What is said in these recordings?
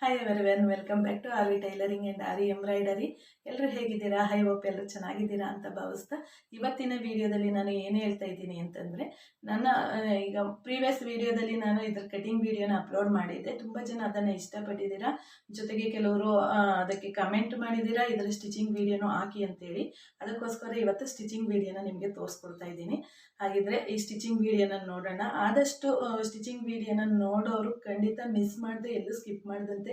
Hi when welcome back to Aari tailoring and Aari embroidery ಎಲ್ಲರೂ ಹೇಗಿದ್ದೀರಾ? High hope ಎಲ್ಲರೂ ಚೆನ್ನಾಗಿದ್ದೀರಾ ಅಂತ ಭಾವಿಸ್ತಾ ಇವತ್ತಿನ ವಿಡಿಯೋದಲ್ಲಿ ನಾನು ಏನು ಹೇಳ್ತಾ ಇದ್ದೀನಿ ಅಂತಂದರೆ, ನನ್ನ ಈಗ ಪ್ರೀವಿಯಸ್ ವಿಡಿಯೋದಲ್ಲಿ ನಾನು ಇದ್ರ ಕಟಿಂಗ್ ವಿಡಿಯೋನ ಅಪ್ಲೋಡ್ ಮಾಡಿದ್ದೆ. ತುಂಬ ಜನ ಅದನ್ನು ಇಷ್ಟಪಟ್ಟಿದ್ದೀರಾ. ಜೊತೆಗೆ ಕೆಲವರು ಅದಕ್ಕೆ ಕಮೆಂಟ್ ಮಾಡಿದ್ದೀರಾ ಇದರ ಸ್ಟಿಚಿಂಗ್ ವೀಡಿಯೋನು ಹಾಕಿ ಅಂತೇಳಿ. ಅದಕ್ಕೋಸ್ಕರ ಇವತ್ತು ಸ್ಟಿಚಿಂಗ್ ವಿಡಿಯೋನ ನಿಮಗೆ ತೋರಿಸ್ಕೊಡ್ತಾ ಇದ್ದೀನಿ. ಹಾಗಿದ್ರೆ ಈ ಸ್ಟಿಚಿಂಗ್ ವಿಡಿಯೋನ ನೋಡೋಣ. ಆದಷ್ಟು ಸ್ಟಿಚಿಂಗ್ ವಿಡಿಯೋನ ನೋಡೋರು ಖಂಡಿತ ಮಿಸ್ ಮಾಡದೆ, ಎಲ್ಲೂ ಸ್ಕಿಪ್ ಮಾಡದಂತೆ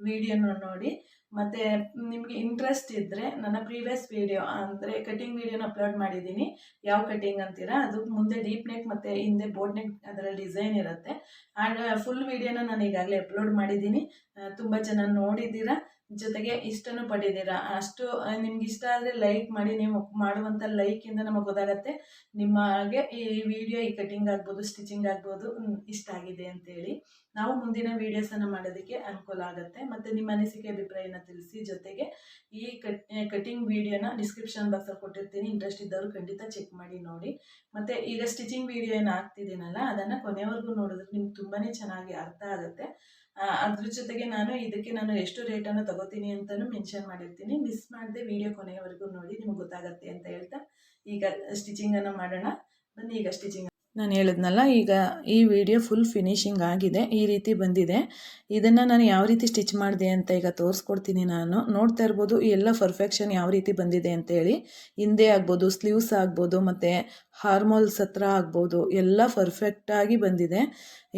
ವಿಡಿಯೋನ ನೋಡಿ. ಮತ್ತು ನಿಮಗೆ ಇಂಟ್ರೆಸ್ಟ್ ಇದ್ದರೆ ನನ್ನ ಪ್ರೀವಿಯಸ್ ವಿಡಿಯೋ ಅಂದರೆ ಕಟಿಂಗ್ ವಿಡಿಯೋನ ಅಪ್ಲೋಡ್ ಮಾಡಿದ್ದೀನಿ. ಯಾವ ಕಟಿಂಗ್ ಅಂತೀರಾ? ಅದು ಮುಂದೆ ಡೀಪ್ ನೆಕ್ ಮತ್ತು ಹಿಂದೆ ಬೋಟ್ ನೆಕ್ ಅದರಲ್ಲಿ ಡಿಸೈನ್ ಇರುತ್ತೆ. ಆ್ಯಂಡ್ ಫುಲ್ ವಿಡಿಯೋನ ನಾನು ಈಗಾಗಲೇ ಅಪ್ಲೋಡ್ ಮಾಡಿದ್ದೀನಿ. ತುಂಬ ಜನ ನೋಡಿದ್ದೀರಾ. ಜೊತೆಗೆ ಇಷ್ಟನೂ ಪಟ್ಟಿದ್ದೀರಾ ಅಷ್ಟು ನಿಮ್ಗೆ ಇಷ್ಟ ಆದರೆ ಲೈಕ್ ಮಾಡಿ, ನೀವು ಮಾಡುವಂಥ ಲೈಕಿಂದ ನಮಗೆ ಗೊತ್ತಾಗತ್ತೆ. ನಿಮಗೆ ಈ ವಿಡಿಯೋ ಈ ಕಟಿಂಗ್ ಆಗ್ಬೋದು ಸ್ಟಿಚಿಂಗ್ ಆಗ್ಬೋದು ಇಷ್ಟ ಆಗಿದೆ ಅಂತೇಳಿ. ನಾವು ಮುಂದಿನ ವೀಡಿಯೋಸನ್ನು ಮಾಡೋದಕ್ಕೆ ಅನುಕೂಲ ಆಗುತ್ತೆ. ಮತ್ತು ನಿಮ್ಮ ಅನಿಸಿಕೆ, ಅಭಿಪ್ರಾಯನ ತಿಳಿಸಿ. ಜೊತೆಗೆ ಈ ಕಟ್ ಕಟಿಂಗ್ ವಿಡಿಯೋನ ಡಿಸ್ಕ್ರಿಪ್ಷನ್ ಬಾಕ್ಸಲ್ಲಿ ಕೊಟ್ಟಿರ್ತೀನಿ. ಇಂಟ್ರೆಸ್ಟ್ ಇದ್ದವರು ಖಂಡಿತ ಚೆಕ್ ಮಾಡಿ ನೋಡಿ. ಮತ್ತು ಈಗ ಸ್ಟಿಚಿಂಗ್ ವಿಡಿಯೋ ಏನು ಹಾಕ್ತಿದ್ದೀನಲ್ಲ ಅದನ್ನು ಕೊನೆವರೆಗೂ ನೋಡಿದ್ರೆ ನಿಮ್ಗೆ ತುಂಬಾ ಚೆನ್ನಾಗಿ ಅರ್ಥ ಆಗುತ್ತೆ. ಅದ್ರ ಜೊತೆಗೆ ನಾನು ಇದಕ್ಕೆ ನಾನು ಎಷ್ಟು ರೇಟನ್ನು ತಗೋತೀನಿ ಅಂತಲೂ ಮೆನ್ಷನ್ ಮಾಡಿರ್ತೀನಿ. ಮಿಸ್ ಮಾಡದೆ ವಿಡಿಯೋ ಕೊನೆಯವರೆಗೂ ನೋಡಿ, ನಿಮ್ಗೆ ಗೊತ್ತಾಗತ್ತೆ ಅಂತ ಹೇಳ್ತಾ ಈಗ ಸ್ಟಿಚಿಂಗನ್ನು ಮಾಡೋಣ. ಬನ್ನಿ ಈಗ ಸ್ಟಿಚಿಂಗ್ ನಾನು ಹೇಳಿದ್ನಲ್ಲ, ಈಗ ಈ ವಿಡಿಯೋ ಫುಲ್ ಫಿನಿಶಿಂಗ್ ಆಗಿದೆ, ಈ ರೀತಿ ಬಂದಿದೆ. ಇದನ್ನು ನಾನು ಯಾವ ರೀತಿ ಸ್ಟಿಚ್ ಮಾಡಿದೆ ಅಂತ ಈಗ ತೋರಿಸ್ಕೊಡ್ತೀನಿ ನಾನು. ನೋಡ್ತಾ ಇರ್ಬೋದು ಎಲ್ಲ ಪರ್ಫೆಕ್ಷನ್ ಯಾವ ರೀತಿ ಬಂದಿದೆ ಅಂತೇಳಿ. ಹಿಂದೆ ಆಗ್ಬೋದು ಸ್ಲೀವ್ಸ್ ಆಗ್ಬೋದು, ಮತ್ತು ಹಾರ್ಮೋಲ್ಸ್ ಹತ್ರ ಆಗ್ಬೋದು, ಎಲ್ಲ ಪರ್ಫೆಕ್ಟಾಗಿ ಬಂದಿದೆ.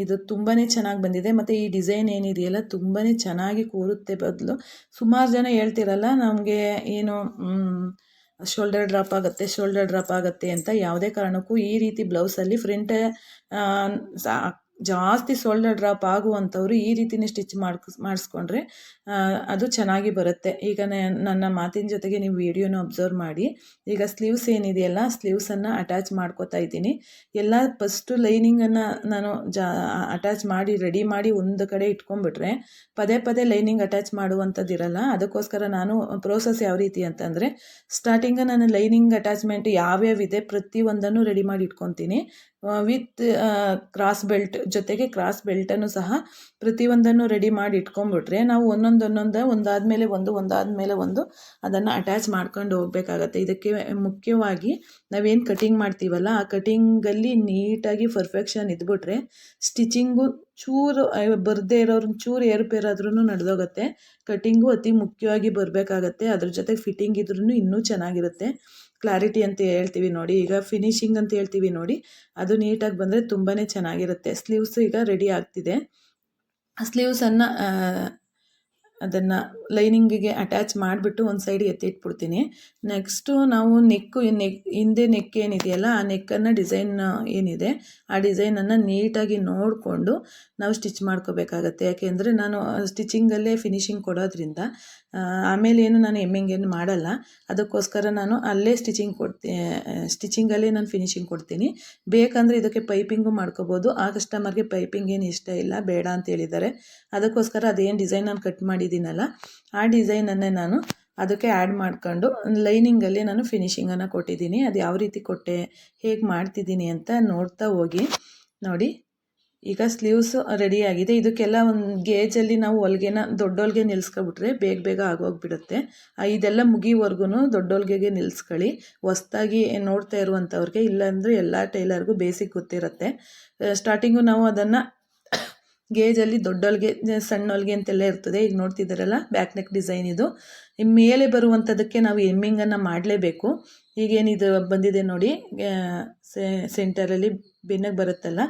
ಇದು ತುಂಬಾ ಚೆನ್ನಾಗಿ ಬಂದಿದೆ. ಮತ್ತು ಈ ಡಿಸೈನ್ ಏನಿದೆಯಲ್ಲ ತುಂಬಾ ಚೆನ್ನಾಗಿ ಕೂರುತ್ತೆ ಬದಲು. ಸುಮಾರು ಜನ ಹೇಳ್ತಿರಲ್ಲ, ನಮಗೆ ಏನು ಶೋಲ್ಡರ್ ಡ್ರಾಪ್ ಆಗುತ್ತೆ ಶೋಲ್ಡರ್ ಡ್ರಾಪ್ ಆಗುತ್ತೆ ಅಂತ ಯಾವುದೇ ಕಾರಣಕ್ಕೂ ಈ ರೀತಿ ಬ್ಲೌಸಲ್ಲಿ ಫ್ರಂಟ್ ಜಾಸ್ತಿ ಸೋಲ್ಡರ್ ಡ್ರಾಪ್ ಆಗುವಂಥವ್ರು ಈ ರೀತಿನೇ ಸ್ಟಿಚ್ ಮಾಡ್ಕೊ, ಮಾಡಿಸ್ಕೊಂಡ್ರೆ ಅದು ಚೆನ್ನಾಗಿ ಬರುತ್ತೆ. ಈಗ ನನ್ನ ಮಾತಿನ ಜೊತೆಗೆ ನೀವು ವಿಡಿಯೋನ ಅಬ್ಸರ್ವ್ ಮಾಡಿ. ಈಗ ಸ್ಲೀವ್ಸ್ ಏನಿದೆಯಲ್ಲ, ಸ್ಲೀವ್ಸನ್ನು ಅಟ್ಯಾಚ್ ಮಾಡ್ಕೋತಾ ಇದ್ದೀನಿ. ಎಲ್ಲ ಫಸ್ಟು ಲೈನಿಂಗನ್ನು ನಾನು ಜಾ, ಅಟ್ಯಾಚ್ ಮಾಡಿ, ರೆಡಿ ಮಾಡಿ ಒಂದು ಕಡೆ ಇಟ್ಕೊಂಡ್ಬಿಟ್ರೆ, ಪದೇ ಪದೇ ಲೈನಿಂಗ್ ಅಟ್ಯಾಚ್ ಮಾಡುವಂಥದ್ದು ಇರಲ್ಲ. ಅದಕ್ಕೋಸ್ಕರ ನಾನು ಪ್ರೋಸೆಸ್ ಯಾವ ರೀತಿ ಅಂತಂದರೆ ಸ್ಟಾರ್ಟಿಂಗ ನಾನು ಲೈನಿಂಗ್ ಅಟ್ಯಾಚ್ಮೆಂಟ್ ಯಾವ್ಯಾವಿದೆ ಪ್ರತಿಯೊಂದನ್ನು ರೆಡಿ ಮಾಡಿ ಇಟ್ಕೊತೀನಿ. ವಿತ್ ಕ್ರಾಸ್ ಬೆಲ್ಟ್ ಜೊತೆಗೆ ಕ್ರಾಸ್ ಬೆಲ್ಟನ್ನು ಸಹ ಪ್ರತಿಯೊಂದನ್ನು ರೆಡಿ ಮಾಡಿ ಇಟ್ಕೊಂಡ್ಬಿಟ್ರೆ ನಾವು ಒಂದೊಂದು ಒಂದೊಂದು, ಒಂದಾದಮೇಲೆ ಒಂದು ಒಂದಾದ ಮೇಲೆ ಒಂದು ಅದನ್ನು ಅಟ್ಯಾಚ್ ಮಾಡ್ಕೊಂಡು ಹೋಗಬೇಕಾಗತ್ತೆ. ಇದಕ್ಕೆ ಮುಖ್ಯವಾಗಿ ನಾವೇನು ಕಟಿಂಗ್ ಮಾಡ್ತೀವಲ್ಲ, ಆ ಕಟಿಂಗಲ್ಲಿ ನೀಟಾಗಿ ಪರ್ಫೆಕ್ಷನ್ ಇದ್ಬಿಟ್ರೆ ಸ್ಟಿಚಿಂಗು ಚೂರು ಬರದೇ ಇರೋರು ಚೂರು ಏರುಪೇರಾದ್ರೂ ನಡೆದೋಗತ್ತೆ. ಕಟಿಂಗು ಅತಿ ಮುಖ್ಯವಾಗಿ ಬರಬೇಕಾಗತ್ತೆ. ಅದ್ರ ಜೊತೆಗೆ ಫಿಟ್ಟಿಂಗ್ ಇದ್ರೂ ಇನ್ನೂ ಚೆನ್ನಾಗಿರುತ್ತೆ. ಕ್ಲಾರಿಟಿ ಅಂತ ಹೇಳ್ತೀವಿ ನೋಡಿ, ಈಗ ಫಿನಿಶಿಂಗ್ ಅಂತ ಹೇಳ್ತೀವಿ ನೋಡಿ, ಅದು ನೀಟಾಗಿ ಬಂದರೆ ತುಂಬಾ ಚೆನ್ನಾಗಿರುತ್ತೆ. ಸ್ಲೀವ್ಸ್ ಈಗ ರೆಡಿ ಆಗ್ತಿದೆ. ಸ್ಲೀವ್ಸನ್ನು ಅದನ್ನು ಲೈನಿಂಗಿಗೆ ಅಟ್ಯಾಚ್ ಮಾಡಿಬಿಟ್ಟು ಒಂದು ಸೈಡ್ ಎತ್ತಿಟ್ಬಿಡ್ತೀನಿ. ನೆಕ್ಸ್ಟು ನಾವು ನೆಕ್ಕು ನೆಕ್ ಹಿಂದೆ ನೆಕ್ ಏನಿದೆಯಲ್ಲ, ಆ ನೆಕ್ಕನ್ನು ಡಿಸೈನ್ ಏನಿದೆ, ಆ ಡಿಸೈನನ್ನು ನೀಟಾಗಿ ನೋಡಿಕೊಂಡು ನಾವು ಸ್ಟಿಚ್ ಮಾಡ್ಕೋಬೇಕಾಗತ್ತೆ. ಯಾಕೆಂದರೆ ನಾನು ಸ್ಟಿಚಿಂಗಲ್ಲೇ ಫಿನಿಶಿಂಗ್ ಕೊಡೋದ್ರಿಂದ ಆಮೇಲೆ ಏನು ನಾನು ಎಮ್ಮಿಂಗ್ ಏನು ಮಾಡಲ್ಲ. ಅದಕ್ಕೋಸ್ಕರ ನಾನು ಅಲ್ಲೇ ಸ್ಟಿಚಿಂಗ್ ಕೊಡ್ತೀನಿ ಸ್ಟಿಚಿಂಗಲ್ಲೇ ನಾನು ಫಿನಿಶಿಂಗ್ ಕೊಡ್ತೀನಿ. ಬೇಕಂದರೆ ಇದಕ್ಕೆ ಪೈಪಿಂಗು ಮಾಡ್ಕೋಬೋದು. ಆ ಕಸ್ಟಮರ್ಗೆ ಪೈಪಿಂಗ್ ಏನು ಇಷ್ಟ ಇಲ್ಲ, ಬೇಡ ಅಂತ ಹೇಳಿದ್ದಾರೆ. ಅದಕ್ಕೋಸ್ಕರ ಅದೇನು ಡಿಸೈನ್ ನಾನು ಕಟ್ ಮಾಡಿದ್ದೀನಲ್ಲ, ಆ ಡಿಸೈನನ್ನೇ ನಾನು ಅದಕ್ಕೆ ಆ್ಯಡ್ ಮಾಡ್ಕೊಂಡು ಲೈನಿಂಗಲ್ಲಿ ನಾನು ಫಿನಿಶಿಂಗನ್ನು ಕೊಟ್ಟಿದ್ದೀನಿ. ಅದು ಯಾವ ರೀತಿ ಕೊಟ್ಟೆ, ಹೇಗೆ ಮಾಡ್ತಿದ್ದೀನಿ ಅಂತ ನೋಡ್ತಾ ಹೋಗಿ ನೋಡಿ. ಈಗ ಸ್ಲೀವ್ಸ್ ರೆಡಿಯಾಗಿದೆ ಇದಕ್ಕೆಲ್ಲ ಒಂದು ಗೇಜಲ್ಲಿ ನಾವು ಹೊಲ್ಗೆನ ದೊಡ್ಡೊಲ್ಗೆ ನಿಲ್ಸ್ಕೊಬಿಟ್ರೆ ಬೇಗ ಬೇಗ ಆಗೋಗ್ಬಿಡುತ್ತೆ. ಇದೆಲ್ಲ ಮುಗಿವರೆಗೂ ದೊಡ್ಡೊಲ್ಗೆಗೆ ನಿಲ್ಸ್ಕೊಳ್ಳಿ. ಹೊಸ್ದಾಗಿ ನೋಡ್ತಾ ಇರುವಂಥವ್ರಿಗೆ ಇಲ್ಲಾಂದರೆ ಎಲ್ಲ ಟೈಲರ್ಗೂ ಬೇಸಿಕ್ ಗೊತ್ತಿರುತ್ತೆ. ಸ್ಟಾರ್ಟಿಂಗು ನಾವು ಅದನ್ನು ಗೇಜಲ್ಲಿ ದೊಡ್ಡೊಲ್ಗೆ ಸಣ್ಣ ಹೊಲ್ಗೆ ಅಂತೆಲ್ಲ ಇರ್ತದೆ. ಈಗ ನೋಡ್ತಿದ್ದಾರಲ್ಲ ಬ್ಯಾಕ್ ನೆಕ್ ಡಿಸೈನ್ ಇದು. ಮೇಲೆ ಬರುವಂಥದ್ದಕ್ಕೆ ನಾವು ಎಮ್ಮಿಂಗನ್ನು ಮಾಡಲೇಬೇಕು. ಈಗೇನಿದು ಬಂದಿದೆ ನೋಡಿ ಸೆಂಟರಲ್ಲಿ ಬೆನ್ನಗೆ ಬರುತ್ತಲ್ಲ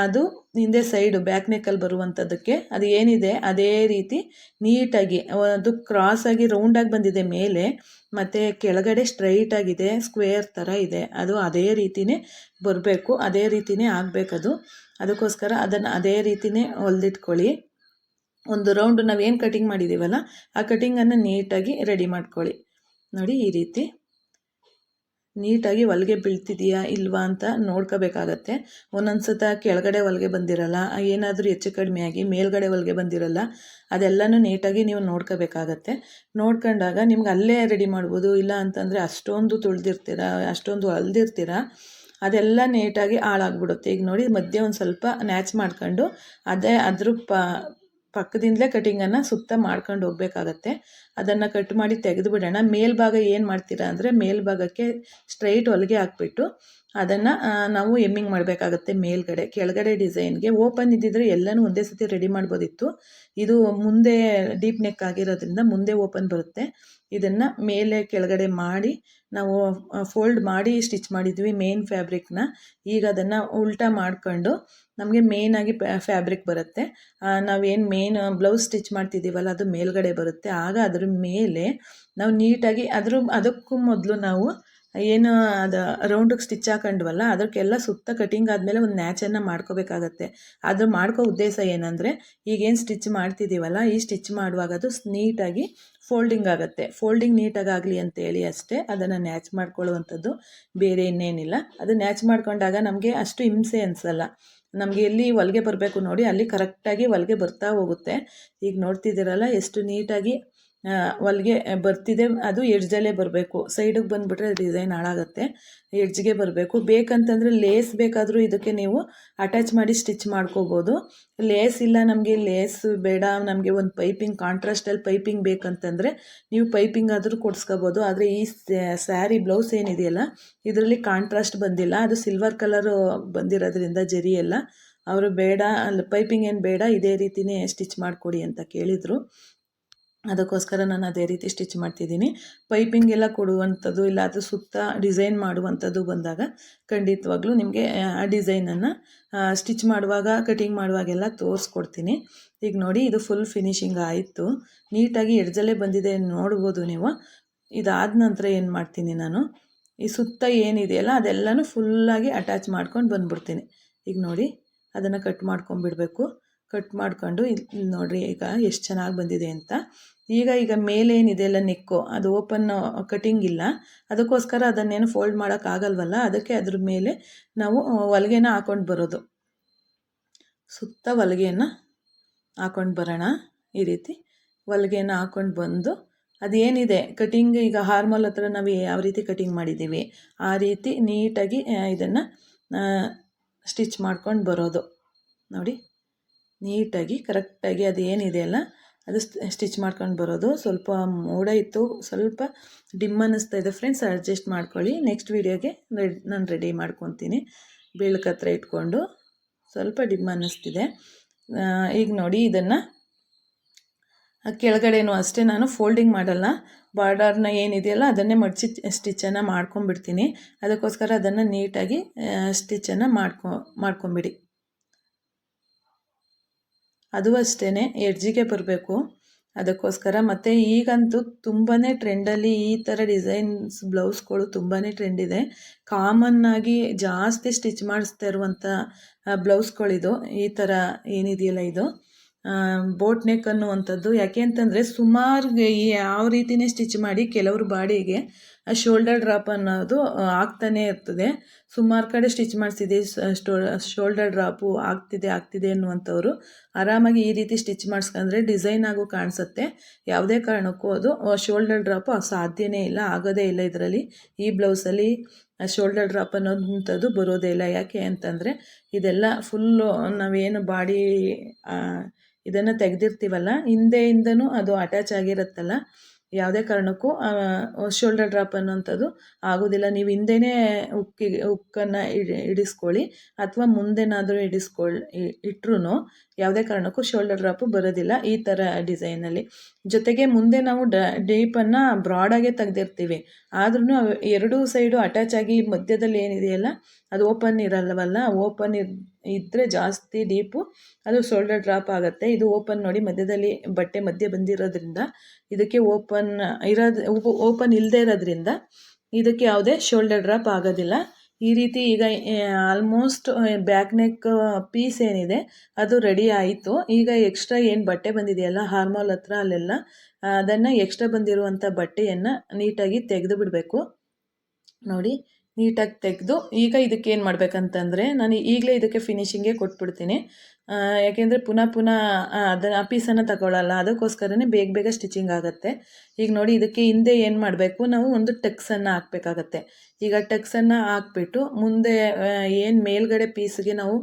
ಅದು ಹಿಂದೆ ಸೈಡು ಬ್ಯಾಕ್ ನೆಕ್ಕಲ್ಲಿ ಬರುವಂಥದ್ದಕ್ಕೆ ಅದು ಏನಿದೆ, ಅದೇ ರೀತಿ ನೀಟಾಗಿ, ಅದು ಕ್ರಾಸಾಗಿ ರೌಂಡಾಗಿ ಬಂದಿದೆ ಮೇಲೆ, ಮತ್ತು ಕೆಳಗಡೆ ಸ್ಟ್ರೈಟಾಗಿದೆ ಸ್ಕ್ವೇರ್ ಥರ ಇದೆ. ಅದು ಅದೇ ರೀತಿನೇ ಬರಬೇಕು, ಅದೇ ರೀತಿನೇ ಆಗಬೇಕದು ಅದಕ್ಕೋಸ್ಕರ ಅದನ್ನು ಅದೇ ರೀತಿಯೇ ಹೊಲ್ದಿಟ್ಕೊಳ್ಳಿ. ಒಂದು ರೌಂಡ್ ನಾವೇನು ಕಟಿಂಗ್ ಮಾಡಿದ್ದೀವಲ್ಲ ಆ ಕಟಿಂಗನ್ನು ನೀಟಾಗಿ ರೆಡಿ ಮಾಡ್ಕೊಳ್ಳಿ. ನೋಡಿ ಈ ರೀತಿ. ನೀಟಾಗಿ ಹೊಲಿಗೆ ಬೀಳ್ತಿದೆಯಾ ಇಲ್ವಾ ಅಂತ ನೋಡ್ಕೋಬೇಕಾಗತ್ತೆ. ಒಂದೊಂದು ಸತ ಕೆಳಗಡೆ ಹೊಲಿಗೆ ಬಂದಿರಲ್ಲ, ಏನಾದರೂ ಹೆಚ್ಚು ಕಡಿಮೆ ಆಗಿ ಮೇಲ್ಗಡೆ ಹೊಲಿಗೆ ಬಂದಿರಲ್ಲ, ಅದೆಲ್ಲನೂ ನೀಟಾಗಿ ನೀವು ನೋಡ್ಕೋಬೇಕಾಗತ್ತೆ. ನೋಡ್ಕೊಂಡಾಗ ನಿಮ್ಗೆ ಅಲ್ಲೇ ರೆಡಿ ಮಾಡ್ಬೋದು, ಇಲ್ಲ ಅಂತಂದರೆ ಅಷ್ಟೊಂದು ತುಳಿದಿರ್ತೀರ, ಅಷ್ಟೊಂದು ಹೊಲ್ದಿರ್ತೀರ, ಅದೆಲ್ಲ ನೀಟಾಗಿ ಹಾಳಾಗ್ಬಿಡುತ್ತೆ. ಈಗ ನೋಡಿ, ಮಧ್ಯೆ ಒಂದು ಸ್ವಲ್ಪ ನ್ಯಾಚ್ ಮಾಡ್ಕೊಂಡು, ಅದೇ ಅದ್ರ ಪ ಪಕ್ಕದಿಂದಲೇ ಕಟಿಂಗನ್ನು ಸುತ್ತ ಮಾಡ್ಕೊಂಡು ಹೋಗಬೇಕಾಗತ್ತೆ. ಅದನ್ನು ಕಟ್ ಮಾಡಿ ತೆಗೆದು ಬಿಡೋಣ ಮೇಲ್ಭಾಗ ಏನು ಮಾಡ್ತೀರಾ ಅಂದರೆ ಮೇಲ್ಭಾಗಕ್ಕೆ ಸ್ಟ್ರೈಟ್ ಹೊಲಿಗೆ ಹಾಕ್ಬಿಟ್ಟು ಅದನ್ನು ನಾವು ಎಮ್ಮಿಂಗ್ ಮಾಡಬೇಕಾಗತ್ತೆ ಮೇಲ್ಗಡೆ. ಕೆಳಗಡೆ ಡಿಸೈನ್ಗೆ ಓಪನ್ ಇದ್ದಿದ್ರೆ ಎಲ್ಲನೂ ಒಂದೇ ಸತಿ ರೆಡಿ ಮಾಡ್ಬೋದಿತ್ತು. ಇದು ಮುಂದೆ ಡೀಪ್ ನೆಕ್ ಆಗಿರೋದ್ರಿಂದ ಮುಂದೆ ಓಪನ್ ಬರುತ್ತೆ. ಇದನ್ನು ಮೇಲೆ ಕೆಳಗಡೆ ಮಾಡಿ, ನಾವು ಫೋಲ್ಡ್ ಮಾಡಿ ಸ್ಟಿಚ್ ಮಾಡಿದ್ವಿ ಮೇನ್ ಫ್ಯಾಬ್ರಿಕ್ನ. ಈಗ ಅದನ್ನು ಉಲ್ಟಾ ಮಾಡ್ಕೊಂಡು ನಮಗೆ ಮೇಯ್ನಾಗಿ ಫ್ಯಾಬ್ರಿಕ್ ಬರುತ್ತೆ. ನಾವೇನು ಮೇನ್ ಬ್ಲೌಸ್ ಸ್ಟಿಚ್ ಮಾಡ್ತಿದ್ದೀವಲ್ಲ, ಅದು ಮೇಲ್ಗಡೆ ಬರುತ್ತೆ. ಆಗ ಅದ್ರ ಮೇಲೆ ನಾವು ನೀಟಾಗಿ, ಅದ್ರ, ಅದಕ್ಕೂ ಮೊದಲು ನಾವು ಏನು ಅದು ರೌಂಡಿಗೆ ಸ್ಟಿಚ್ ಹಾಕೊಂಡ್ವಲ್ಲ, ಅದಕ್ಕೆಲ್ಲ ಸುತ್ತ ಕಟಿಂಗ್ ಆದಮೇಲೆ ಒಂದು ನ್ಯಾಚನ್ನು ಮಾಡ್ಕೋಬೇಕಾಗತ್ತೆ. ಅದು ಮಾಡ್ಕೋ ಉದ್ದೇಶ ಏನಂದರೆ, ಈಗೇನು ಸ್ಟಿಚ್ ಮಾಡ್ತಿದ್ದೀವಲ್ಲ ಈ ಸ್ಟಿಚ್ ಮಾಡುವಾಗ ಅದು ನೀಟಾಗಿ ಫೋಲ್ಡಿಂಗ್ ಆಗುತ್ತೆ. ಫೋಲ್ಡಿಂಗ್ ನೀಟಾಗಿ ಆಗಲಿ ಅಂತೇಳಿ ಅಷ್ಟೇ ಅದನ್ನು ನ್ಯಾಚ್ ಮಾಡ್ಕೊಳ್ಳುವಂಥದ್ದು ಬೇರೆ ಇನ್ನೇನಿಲ್ಲ. ಅದು ನ್ಯಾಚ್ ಮಾಡ್ಕೊಂಡಾಗ ನಮಗೆ ಅಷ್ಟು ಹಿಂಸೆ ಅನಿಸಲ್ಲ. ನಮಗೆ ಎಲ್ಲಿ ಹೊಲಿಗೆ ಬರಬೇಕು ನೋಡಿ, ಅಲ್ಲಿ ಕರೆಕ್ಟಾಗಿ ಹೊಲಿಗೆ ಬರ್ತಾ ಹೋಗುತ್ತೆ. ಈಗ ನೋಡ್ತಿದ್ದೀರಲ್ಲ, ಎಷ್ಟು ನೀಟಾಗಿ ಹೊಲ್ಗೆ ಬರ್ತಿದೆ. ಅದು ಎಡ್ಜಲ್ಲೇ ಬರಬೇಕು. ಸೈಡಿಗೆ ಬಂದುಬಿಟ್ರೆ ಡಿಸೈನ್ ಹಾಳಾಗುತ್ತೆ. ಎಡ್ಜ್ಗೆ ಬರಬೇಕು. ಬೇಕಂತಂದರೆ ಲೇಸ್ ಬೇಕಾದರೂ ಇದಕ್ಕೆ ನೀವು ಅಟ್ಯಾಚ್ ಮಾಡಿ ಸ್ಟಿಚ್ ಮಾಡ್ಕೋಬೋದು. ಲೇಸ್ ಇಲ್ಲ ನಮಗೆ, ಲೇಸ್ ಬೇಡ. ನಮಗೆ ಒಂದು ಪೈಪಿಂಗ್, ಕಾಂಟ್ರಾಸ್ಟಲ್ಲಿ ಪೈಪಿಂಗ್ ಬೇಕಂತಂದರೆ ನೀವು ಪೈಪಿಂಗ್ ಆದರೂ ಕೊಡ್ಸ್ಕೋಬೋದು. ಆದರೆ ಈ ಸ್ಯಾರಿ, ಬ್ಲೌಸ್ ಏನಿದೆಯಲ್ಲ, ಇದರಲ್ಲಿ ಕಾಂಟ್ರಾಸ್ಟ್ ಬಂದಿಲ್ಲ. ಅದು ಸಿಲ್ವರ್ ಕಲರು ಬಂದಿರೋದ್ರಿಂದ ಜರಿ ಎಲ್ಲ. ಅವರು ಬೇಡ, ಅಲ್ಲಿ ಪೈಪಿಂಗ್ ಏನು ಬೇಡ, ಇದೇ ರೀತಿಯೇ ಸ್ಟಿಚ್ ಮಾಡಿಕೊಡಿ ಅಂತ ಕೇಳಿದರು. ಅದಕ್ಕೋಸ್ಕರ ನಾನು ಅದೇ ರೀತಿ ಸ್ಟಿಚ್ ಮಾಡ್ತಿದ್ದೀನಿ. ಪೈಪಿಂಗ್ ಎಲ್ಲ ಕೊಡುವಂಥದ್ದು ಇಲ್ಲ ಅದು ಸುತ್ತ ಡಿಸೈನ್ ಮಾಡುವಂಥದ್ದು ಬಂದಾಗ ಖಂಡಿತವಾಗ್ಲೂ ನಿಮಗೆ, ಆ ಡಿಸೈನನ್ನು ಸ್ಟಿಚ್ ಮಾಡುವಾಗ, ಕಟಿಂಗ್ ಮಾಡುವಾಗೆಲ್ಲ ತೋರಿಸ್ಕೊಡ್ತೀನಿ. ಈಗ ನೋಡಿ, ಇದು ಫುಲ್ ಫಿನಿಶಿಂಗ್ ಆಯಿತು. ನೀಟಾಗಿ ಎಡ್ಜಲ್ಲೇ ಬಂದಿದೆ ನೋಡ್ಬೋದು ನೀವು. ಇದಾದ ನಂತರ ಏನು ಮಾಡ್ತೀನಿ ನಾನು? ಈ ಸುತ್ತ ಏನಿದೆಯಲ್ಲ, ಅದೆಲ್ಲನೂ ಫುಲ್ಲಾಗಿ ಅಟ್ಯಾಚ್ ಮಾಡ್ಕೊಂಡು ಬಂದ್ಬಿಡ್ತೀನಿ. ಈಗ ನೋಡಿ, ಅದನ್ನು ಕಟ್ ಮಾಡ್ಕೊಂಬಿಡಬೇಕು ಕಟ್ ಮಾಡ್ಕೊಂಡು ಇಲ್ಲಿ ನೋಡಿರಿ, ಈಗ ಎಷ್ಟು ಚೆನ್ನಾಗಿ ಬಂದಿದೆ ಅಂತ. ಈಗ ಈಗ ಮೇಲೆ ಏನಿದೆ ಎಲ್ಲ ನೆಕ್ಕು. ಅದು ಓಪನ್ ಕಟಿಂಗ್ ಇಲ್ಲ. ಅದಕ್ಕೋಸ್ಕರ ಅದನ್ನೇನು ಫೋಲ್ಡ್ ಮಾಡೋಕ್ಕಾಗಲ್ವಲ್ಲ ಅದಕ್ಕೆ ಅದ್ರ ಮೇಲೆ ನಾವು ಹೊಲಿಗೆನ ಹಾಕೊಂಡು ಬರೋದು. ಸುತ್ತ ಹೊಲಿಗೆಯನ್ನು ಹಾಕೊಂಡು ಬರೋಣ. ಈ ರೀತಿ ಹೊಲಿಗೆನ ಹಾಕೊಂಡು ಬಂದು ಅದೇನಿದೆ? ಕಟಿಂಗ್ ಈಗ ಹಾರ್ಮೋಲ್ ಹತ್ರ ನಾವು ಯಾವ ರೀತಿ ಕಟಿಂಗ್ ಮಾಡಿದ್ದೀವಿ? ಆ ರೀತಿ ನೀಟಾಗಿ ಇದನ್ನು ಸ್ಟಿಚ್ ಮಾಡ್ಕೊಂಡು ಬರೋದು. ನೋಡಿ, ನೀಟಾಗಿ ಕರೆಕ್ಟಾಗಿ ಅದು ಏನಿದೆಯಲ್ಲ ಅದು ಸ್ಟಿಚ್ ಮಾಡ್ಕೊಂಡು ಬರೋದು. ಸ್ವಲ್ಪ ಮೋಡ ಇತ್ತು. ಸ್ವಲ್ಪ ಡಿಮ್ ಅನ್ನಿಸ್ತಾ ಇದೆ ಫ್ರೆಂಡ್ಸ್. ಅಡ್ಜಸ್ಟ್ ಮಾಡ್ಕೊಳ್ಳಿ. ನೆಕ್ಸ್ಟ್ ವೀಡಿಯೋಗೆ ನಾನು ರೆಡಿ ಮಾಡ್ಕೊತೀನಿ. ಹತ್ರ ಇಟ್ಕೊಂಡು ಸ್ವಲ್ಪ ಡಿಮ್ ಅನ್ನಿಸ್ತಿದೆ. ಈಗ ನೋಡಿ ಇದನ್ನು. ಕೆಳಗಡೆನೂ ಅಷ್ಟೇ ನಾನು ಫೋಲ್ಡಿಂಗ್ ಮಾಡಲ್ಲ. ಬಾರ್ಡರ್ನ ಏನಿದೆಯಲ್ಲ ಅದನ್ನೇ ಮಡಚಿ ಸ್ಟಿಚ್ಚನ್ನು ಮಾಡ್ಕೊಂಬಿಡ್ತೀನಿ ಅದಕ್ಕೋಸ್ಕರ ಅದನ್ನು ನೀಟಾಗಿ ಸ್ಟಿಚ್ಚನ್ನು ಮಾಡ್ಕೊ, ಮಾಡ್ಕೊಂಬಿಡಿ. ಅದು ಅಷ್ಟೇ ಎಡ್ಜಿಗೆ ಬರಬೇಕು. ಅದಕ್ಕೋಸ್ಕರ ಮತ್ತು ಈಗಂತೂ ತುಂಬಾ ಟ್ರೆಂಡಲ್ಲಿ ಈ ಥರ ಡಿಸೈನ್ಸ್, ಬ್ಲೌಸ್ಗಳು ತುಂಬಾ ಟ್ರೆಂಡ್ ಇದೆ ಕಾಮನ್ನಾಗಿ ಜಾಸ್ತಿ ಸ್ಟಿಚ್ ಮಾಡಿಸ್ತಾ ಇರುವಂಥ ಬ್ಲೌಸ್ಗಳಿದು. ಈ ಥರ ಏನಿದೆಯಲ್ಲ ಇದು? ಬೋಟ್ ನೆಕ್ ಅನ್ನುವಂಥದ್ದು. ಯಾಕೆ ಅಂತಂದರೆ ಸುಮಾರು ಯಾವ ರೀತಿಯೇ ಸ್ಟಿಚ್ ಮಾಡಿ ಕೆಲವರು ಬಾಡಿಗೆ ಶೋಲ್ಡರ್ ಡ್ರಾಪ್ ಅನ್ನೋದು ಆಗ್ತಾನೇ ಇರ್ತದೆ. ಸುಮಾರು ಕಡೆ ಸ್ಟಿಚ್ ಮಾಡಿಸಿದೆ. ಶೋಲ್ಡರ್ ಡ್ರಾಪು ಆಗ್ತಿದೆ ಆಗ್ತಿದೆ ಅನ್ನುವಂಥವ್ರು ಆರಾಮಾಗಿ ಈ ರೀತಿ ಸ್ಟಿಚ್ ಮಾಡಿಸ್ಕೊಂಡ್ರೆ ಡಿಸೈನ್ ಆಗು ಕಾಣಿಸುತ್ತೆ. ಯಾವುದೇ ಕಾರಣಕ್ಕೂ ಅದು ಶೋಲ್ಡರ್ ಡ್ರಾಪು ಸಾಧ್ಯನೇ ಇಲ್ಲ, ಆಗೋದೇ ಇಲ್ಲ ಇದರಲ್ಲಿ. ಈ ಬ್ಲೌಸಲ್ಲಿ ಶೋಲ್ಡರ್ ಡ್ರಾಪ್ ಅನ್ನೋಂಥದ್ದು ಬರೋದೇ ಇಲ್ಲ. ಯಾಕೆ ಅಂತಂದರೆ ಇದೆಲ್ಲ ಫುಲ್ಲು ನಾವೇನು ಬಾಡಿ ಇದನ್ನು ತೆಗೆದಿರ್ತೀವಲ್ಲ, ಹಿಂದೆಯಿಂದನೂ ಅದು ಅಟ್ಯಾಚ್ ಆಗಿರುತ್ತಲ್ಲ. ಯಾವುದೇ ಕಾರಣಕ್ಕೂ ಶೋಲ್ಡರ್ ಡ್ರಾಪ್ ಅನ್ನುವಂಥದ್ದು ಆಗೋದಿಲ್ಲ ನೀವು ಹಿಂದೆನೇ ಉಕ್ಕಿಗೆ, ಉಕ್ಕನ್ನು ಇಡಿಸ್ಕೊಳ್ಳಿ. ಅಥವಾ ಮುಂದೆನಾದರೂ ಇಡಿಸ್ಕೊಳ್ಳಿ ಇಟ್ಟರು ಯಾವುದೇ ಕಾರಣಕ್ಕೂ ಶೋಲ್ಡರ್ ಡ್ರಾಪು ಬರೋದಿಲ್ಲ ಈ ಥರ ಡಿಸೈನಲ್ಲಿ ಜೊತೆಗೆ ಮುಂದೆ ನಾವು ಡ ಡೀಪನ್ನು ಬ್ರಾಡಾಗೆ ತೆಗ್ದಿರ್ತೀವಿ. ಆದ್ರೂ ಎರಡೂ ಸೈಡು ಅಟ್ಯಾಚ್ ಆಗಿ ಮಧ್ಯದಲ್ಲಿ ಏನಿದೆಯಲ್ಲ ಅದು ಓಪನ್ ಇರಲ್ಲವಲ್ಲ ಓಪನ್ ಇರ್ ಇದ್ದರೆ ಜಾಸ್ತಿ ಡೀಪು ಅದು ಶೋಲ್ಡರ್ ಡ್ರಾಪ್ ಆಗುತ್ತೆ. ಇದು ಓಪನ್ ನೋಡಿ ಮಧ್ಯದಲ್ಲಿ ಬಟ್ಟೆ ಮಧ್ಯೆ ಬಂದಿರೋದ್ರಿಂದ, ಇದಕ್ಕೆ ಓಪನ್ ಇರೋದು ಓಪನ್ ಇಲ್ಲದೆ ಇರೋದ್ರಿಂದ ಇದಕ್ಕೆ ಯಾವುದೇ ಶೋಲ್ಡರ್ ಡ್ರಾಪ್ ಆಗೋದಿಲ್ಲ. ಈ ರೀತಿ ಈಗ ಆಲ್ಮೋಸ್ಟ್ ಬ್ಯಾಕ್ ನೆಕ್ ಪೀಸ್ ಏನಿದೆ, ಅದು ರೆಡಿ ಆಯಿತು. ಈಗ ಎಕ್ಸ್ಟ್ರಾ ಏನು ಬಟ್ಟೆ ಬಂದಿದೆಯಲ್ಲ ಹಾರ್ಮೋಲ್ ಹತ್ರ ಅಲ್ಲೆಲ್ಲ, ಅದನ್ನು ಎಕ್ಸ್ಟ್ರಾ ಬಂದಿರುವಂಥ ಬಟ್ಟೆಯನ್ನು ನೀಟಾಗಿ ತೆಗೆದು ಬಿಡಬೇಕು. ನೋಡಿ, ನೀಟಾಗಿ ತೆಗೆದು, ಈಗ ಇದಕ್ಕೆ ಏನು ಮಾಡಬೇಕಂತಂದರೆ, ನಾನು ಈಗಲೇ ಇದಕ್ಕೆ ಫಿನಿಶಿಂಗೇ ಕೊಟ್ಬಿಡ್ತೀನಿ. ಯಾಕೆಂದರೆ ಪುನಃ ಪುನಃ ಅದನ್ನು, ಆ ಪೀಸನ್ನು ತಗೊಳ್ಳಲ್ಲ ಅದಕ್ಕೋಸ್ಕರನೇ ಬೇಗ ಬೇಗ ಸ್ಟಿಚಿಂಗ್ ಆಗುತ್ತೆ. ಈಗ ನೋಡಿ, ಇದಕ್ಕೆ ಹಿಂದೆ ಏನು ಮಾಡಬೇಕು? ನಾವು ಒಂದು ಟಕ್ಸನ್ನು ಹಾಕಬೇಕಾಗತ್ತೆ. ಈಗ ಟಕ್ಸನ್ನು ಹಾಕ್ಬಿಟ್ಟು ಮುಂದೆ ಏನು ಮೇಲ್ಗಡೆ ಪೀಸ್ಗೆ ನಾವು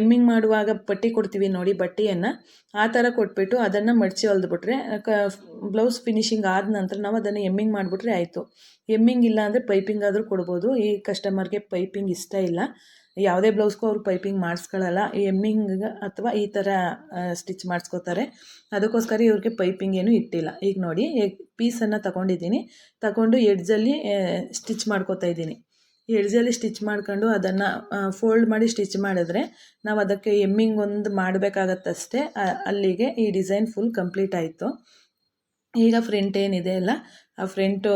ಎಮ್ಮಿಂಗ್ ಮಾಡುವಾಗ ಪಟ್ಟಿ ಕೊಡ್ತೀವಿ ನೋಡಿ, ಬಟ್ಟೆಯನ್ನು. ಆ ಥರ ಕೊಟ್ಬಿಟ್ಟು ಅದನ್ನು ಮಡಚಿ ಹೊಲ್ದ್ಬಿಟ್ರೆ, ಕ ಬ್ಲೌಸ್ ಫಿನಿಶಿಂಗ್ ಆದ ನಂತರ ನಾವು ಅದನ್ನು ಎಮ್ಮಿಂಗ್ ಮಾಡಿಬಿಟ್ರೆ ಆಯಿತು. ಎಮ್ಮಿಂಗ್ ಇಲ್ಲ ಅಂದರೆ ಪೈಪಿಂಗ್ ಆದರೂ ಕೊಡ್ಬೋದು. ಈ ಕಸ್ಟಮರ್ಗೆ ಪೈಪಿಂಗ್ ಇಷ್ಟ ಇಲ್ಲ. ಯಾವುದೇ ಬ್ಲೌಸ್ಗೂ ಅವ್ರು ಪೈಪಿಂಗ್ ಮಾಡಿಸ್ಕೊಳ್ಳಲ್ಲ ಎಮ್ಮಿಂಗ್ ಅಥವಾ ಈ ಥರ ಸ್ಟಿಚ್ ಮಾಡಿಸ್ಕೋತಾರೆ. ಅದಕ್ಕೋಸ್ಕರ ಇವ್ರಿಗೆ ಪೈಪಿಂಗ್ ಏನು ಇಟ್ಟಿಲ್ಲ. ಈಗ ನೋಡಿ ಪೀಸನ್ನು ತಗೊಂಡಿದ್ದೀನಿ. ತಗೊಂಡು ಎಡ್ಜಲ್ಲಿ ಸ್ಟಿಚ್ ಮಾಡ್ಕೋತಾ ಇದ್ದೀನಿ. ಎಡ್ಜಲ್ಲಿ ಸ್ಟಿಚ್ ಮಾಡ್ಕೊಂಡು ಅದನ್ನು ಫೋಲ್ಡ್ ಮಾಡಿ ಸ್ಟಿಚ್ ಮಾಡಿದ್ರೆ ನಾವು ಅದಕ್ಕೆ ಎಮ್ಮಿಂಗ್ ಒಂದು ಮಾಡಬೇಕಾಗತ್ತಷ್ಟೇ. ಅಲ್ಲಿಗೆ ಈ ಡಿಸೈನ್ ಫುಲ್ ಕಂಪ್ಲೀಟ್ ಆಯಿತು. ಈಗ ಫ್ರಂಟ್ ಏನಿದೆ ಅಲ್ಲ, ಆ ಫ್ರಂಟು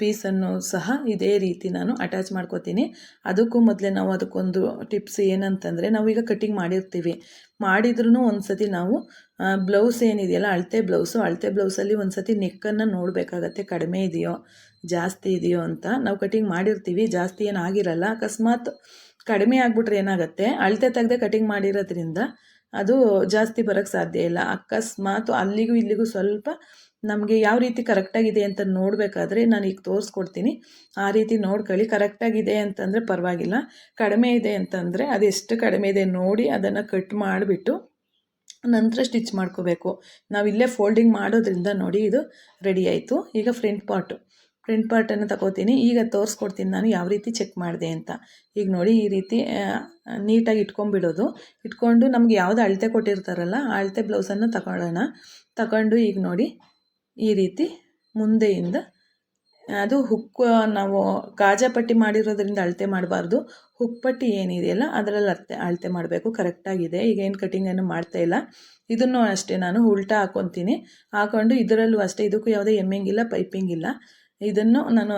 ಪೀಸನ್ನು ಸಹ ಇದೇ ರೀತಿ ನಾನು ಅಟ್ಯಾಚ್ ಮಾಡ್ಕೋತೀನಿ. ಅದಕ್ಕೂ ಮೊದಲೇ ನಾವು ಅದಕ್ಕೊಂದು ಟಿಪ್ಸ್ ಏನಂತಂದರೆ, ನಾವೀಗ ಕಟ್ಟಿಂಗ್ ಮಾಡಿರ್ತೀವಿ. ಮಾಡಿದ್ರೂ ಒಂದು ಸತಿ ನಾವು ಬ್ಲೌಸ್ ಏನಿದೆಯಲ್ಲ, ಅಳತೆ ಬ್ಲೌಸು ಅಳತೆ ಬ್ಲೌಸಲ್ಲಿ ಒಂದು ಸತಿ ನೆಕ್ಕನ್ನು ನೋಡಬೇಕಾಗತ್ತೆ, ಕಡಿಮೆ ಇದೆಯೋ, ಜಾಸ್ತಿ ಇದೆಯೋ ಅಂತ. ನಾವು ಕಟ್ಟಿಂಗ್ ಮಾಡಿರ್ತೀವಿ, ಜಾಸ್ತಿ ಏನಾಗಿರಲ್ಲ ಅಕಸ್ಮಾತ್ ಕಡಿಮೆ ಆಗಿಬಿಟ್ರೆ ಏನಾಗುತ್ತೆ, ಅಳತೆ ತೆಗೆದೇ ಕಟಿಂಗ್ ಮಾಡಿರೋದ್ರಿಂದ ಅದು ಜಾಸ್ತಿ ಬರೋಕ್ಕೆ ಸಾಧ್ಯ ಇಲ್ಲ. ಅಕಸ್ಮಾತ್ ಅಲ್ಲಿಗೂ ಇಲ್ಲಿಗೂ ಸ್ವಲ್ಪ ನಮಗೆ ಯಾವ ರೀತಿ ಕರೆಕ್ಟಾಗಿದೆ ಅಂತ ನೋಡಬೇಕಾದ್ರೆ ನಾನು ಈಗ ತೋರಿಸ್ಕೊಡ್ತೀನಿ. ಆ ರೀತಿ ನೋಡ್ಕೊಳ್ಳಿ. ಕರೆಕ್ಟಾಗಿದೆ ಅಂತಂದರೆ ಪರವಾಗಿಲ್ಲ. ಕಡಿಮೆ ಇದೆ ಅಂತಂದರೆ ಅದೆಷ್ಟು ಕಡಿಮೆ ಇದೆ ನೋಡಿ ಅದನ್ನು ಕಟ್ ಮಾಡಿಬಿಟ್ಟು ನಂತರ ಸ್ಟಿಚ್ ಮಾಡ್ಕೋಬೇಕು. ನಾವು ಇಲ್ಲೇ ಫೋಲ್ಡಿಂಗ್ ಮಾಡೋದ್ರಿಂದ ನೋಡಿ ಇದು ರೆಡಿ ಆಯಿತು. ಈಗ ಫ್ರಂಟ್ ಪಾರ್ಟು ಫ್ರಂಟ್ ಪಾರ್ಟನ್ನು ತಗೋತೀನಿ. ಈಗ ತೋರಿಸ್ಕೊಡ್ತೀನಿ ನಾನು ಯಾವ ರೀತಿ ಚೆಕ್ ಮಾಡಿದೆ ಅಂತ. ಈಗ ನೋಡಿ ಈ ರೀತಿ ನೀಟಾಗಿ ಇಟ್ಕೊಂಡ್ಬಿಡೋದು. ಇಟ್ಕೊಂಡು ನಮ್ಗೆ ಯಾವುದು ಅಳತೆ ಕೊಟ್ಟಿರ್ತಾರಲ್ಲ, ಆ ಅಳತೆ ಬ್ಲೌಸನ್ನು ತಗೊಳ್ಳೋಣ. ತಗೊಂಡು ಈಗ ನೋಡಿ ಈ ರೀತಿ ಮುಂದೆಯಿಂದ, ಅದು ಹುಕ್ ನಾವು ಕಾಜಾಪಟ್ಟಿ ಮಾಡಿರೋದ್ರಿಂದ ಅಳತೆ ಮಾಡಬಾರ್ದು. ಹುಕ್ಪಟ್ಟಿ ಏನಿದೆಯಲ್ಲ ಅದರಲ್ಲಿ ಅಳತೆ ಅಳತೆ ಮಾಡಬೇಕು ಕರೆಕ್ಟಾಗಿದೆ ಈಗ ಏನು ಕಟಿಂಗನ್ನು ಮಾಡ್ತಾ ಇಲ್ಲ. ಇದನ್ನು ಅಷ್ಟೇ ನಾನು ಉಲ್ಟಾ ಹಾಕ್ಕೊತೀನಿ ಹಾಕೊಂಡು ಇದರಲ್ಲೂ ಅಷ್ಟೇ, ಇದಕ್ಕೂ ಯಾವುದೇ ಎಮ್ಮಿಂಗ್ ಇಲ್ಲ ಪೈಪಿಂಗ್ ಇಲ್ಲ. ಇದನ್ನು ನಾನು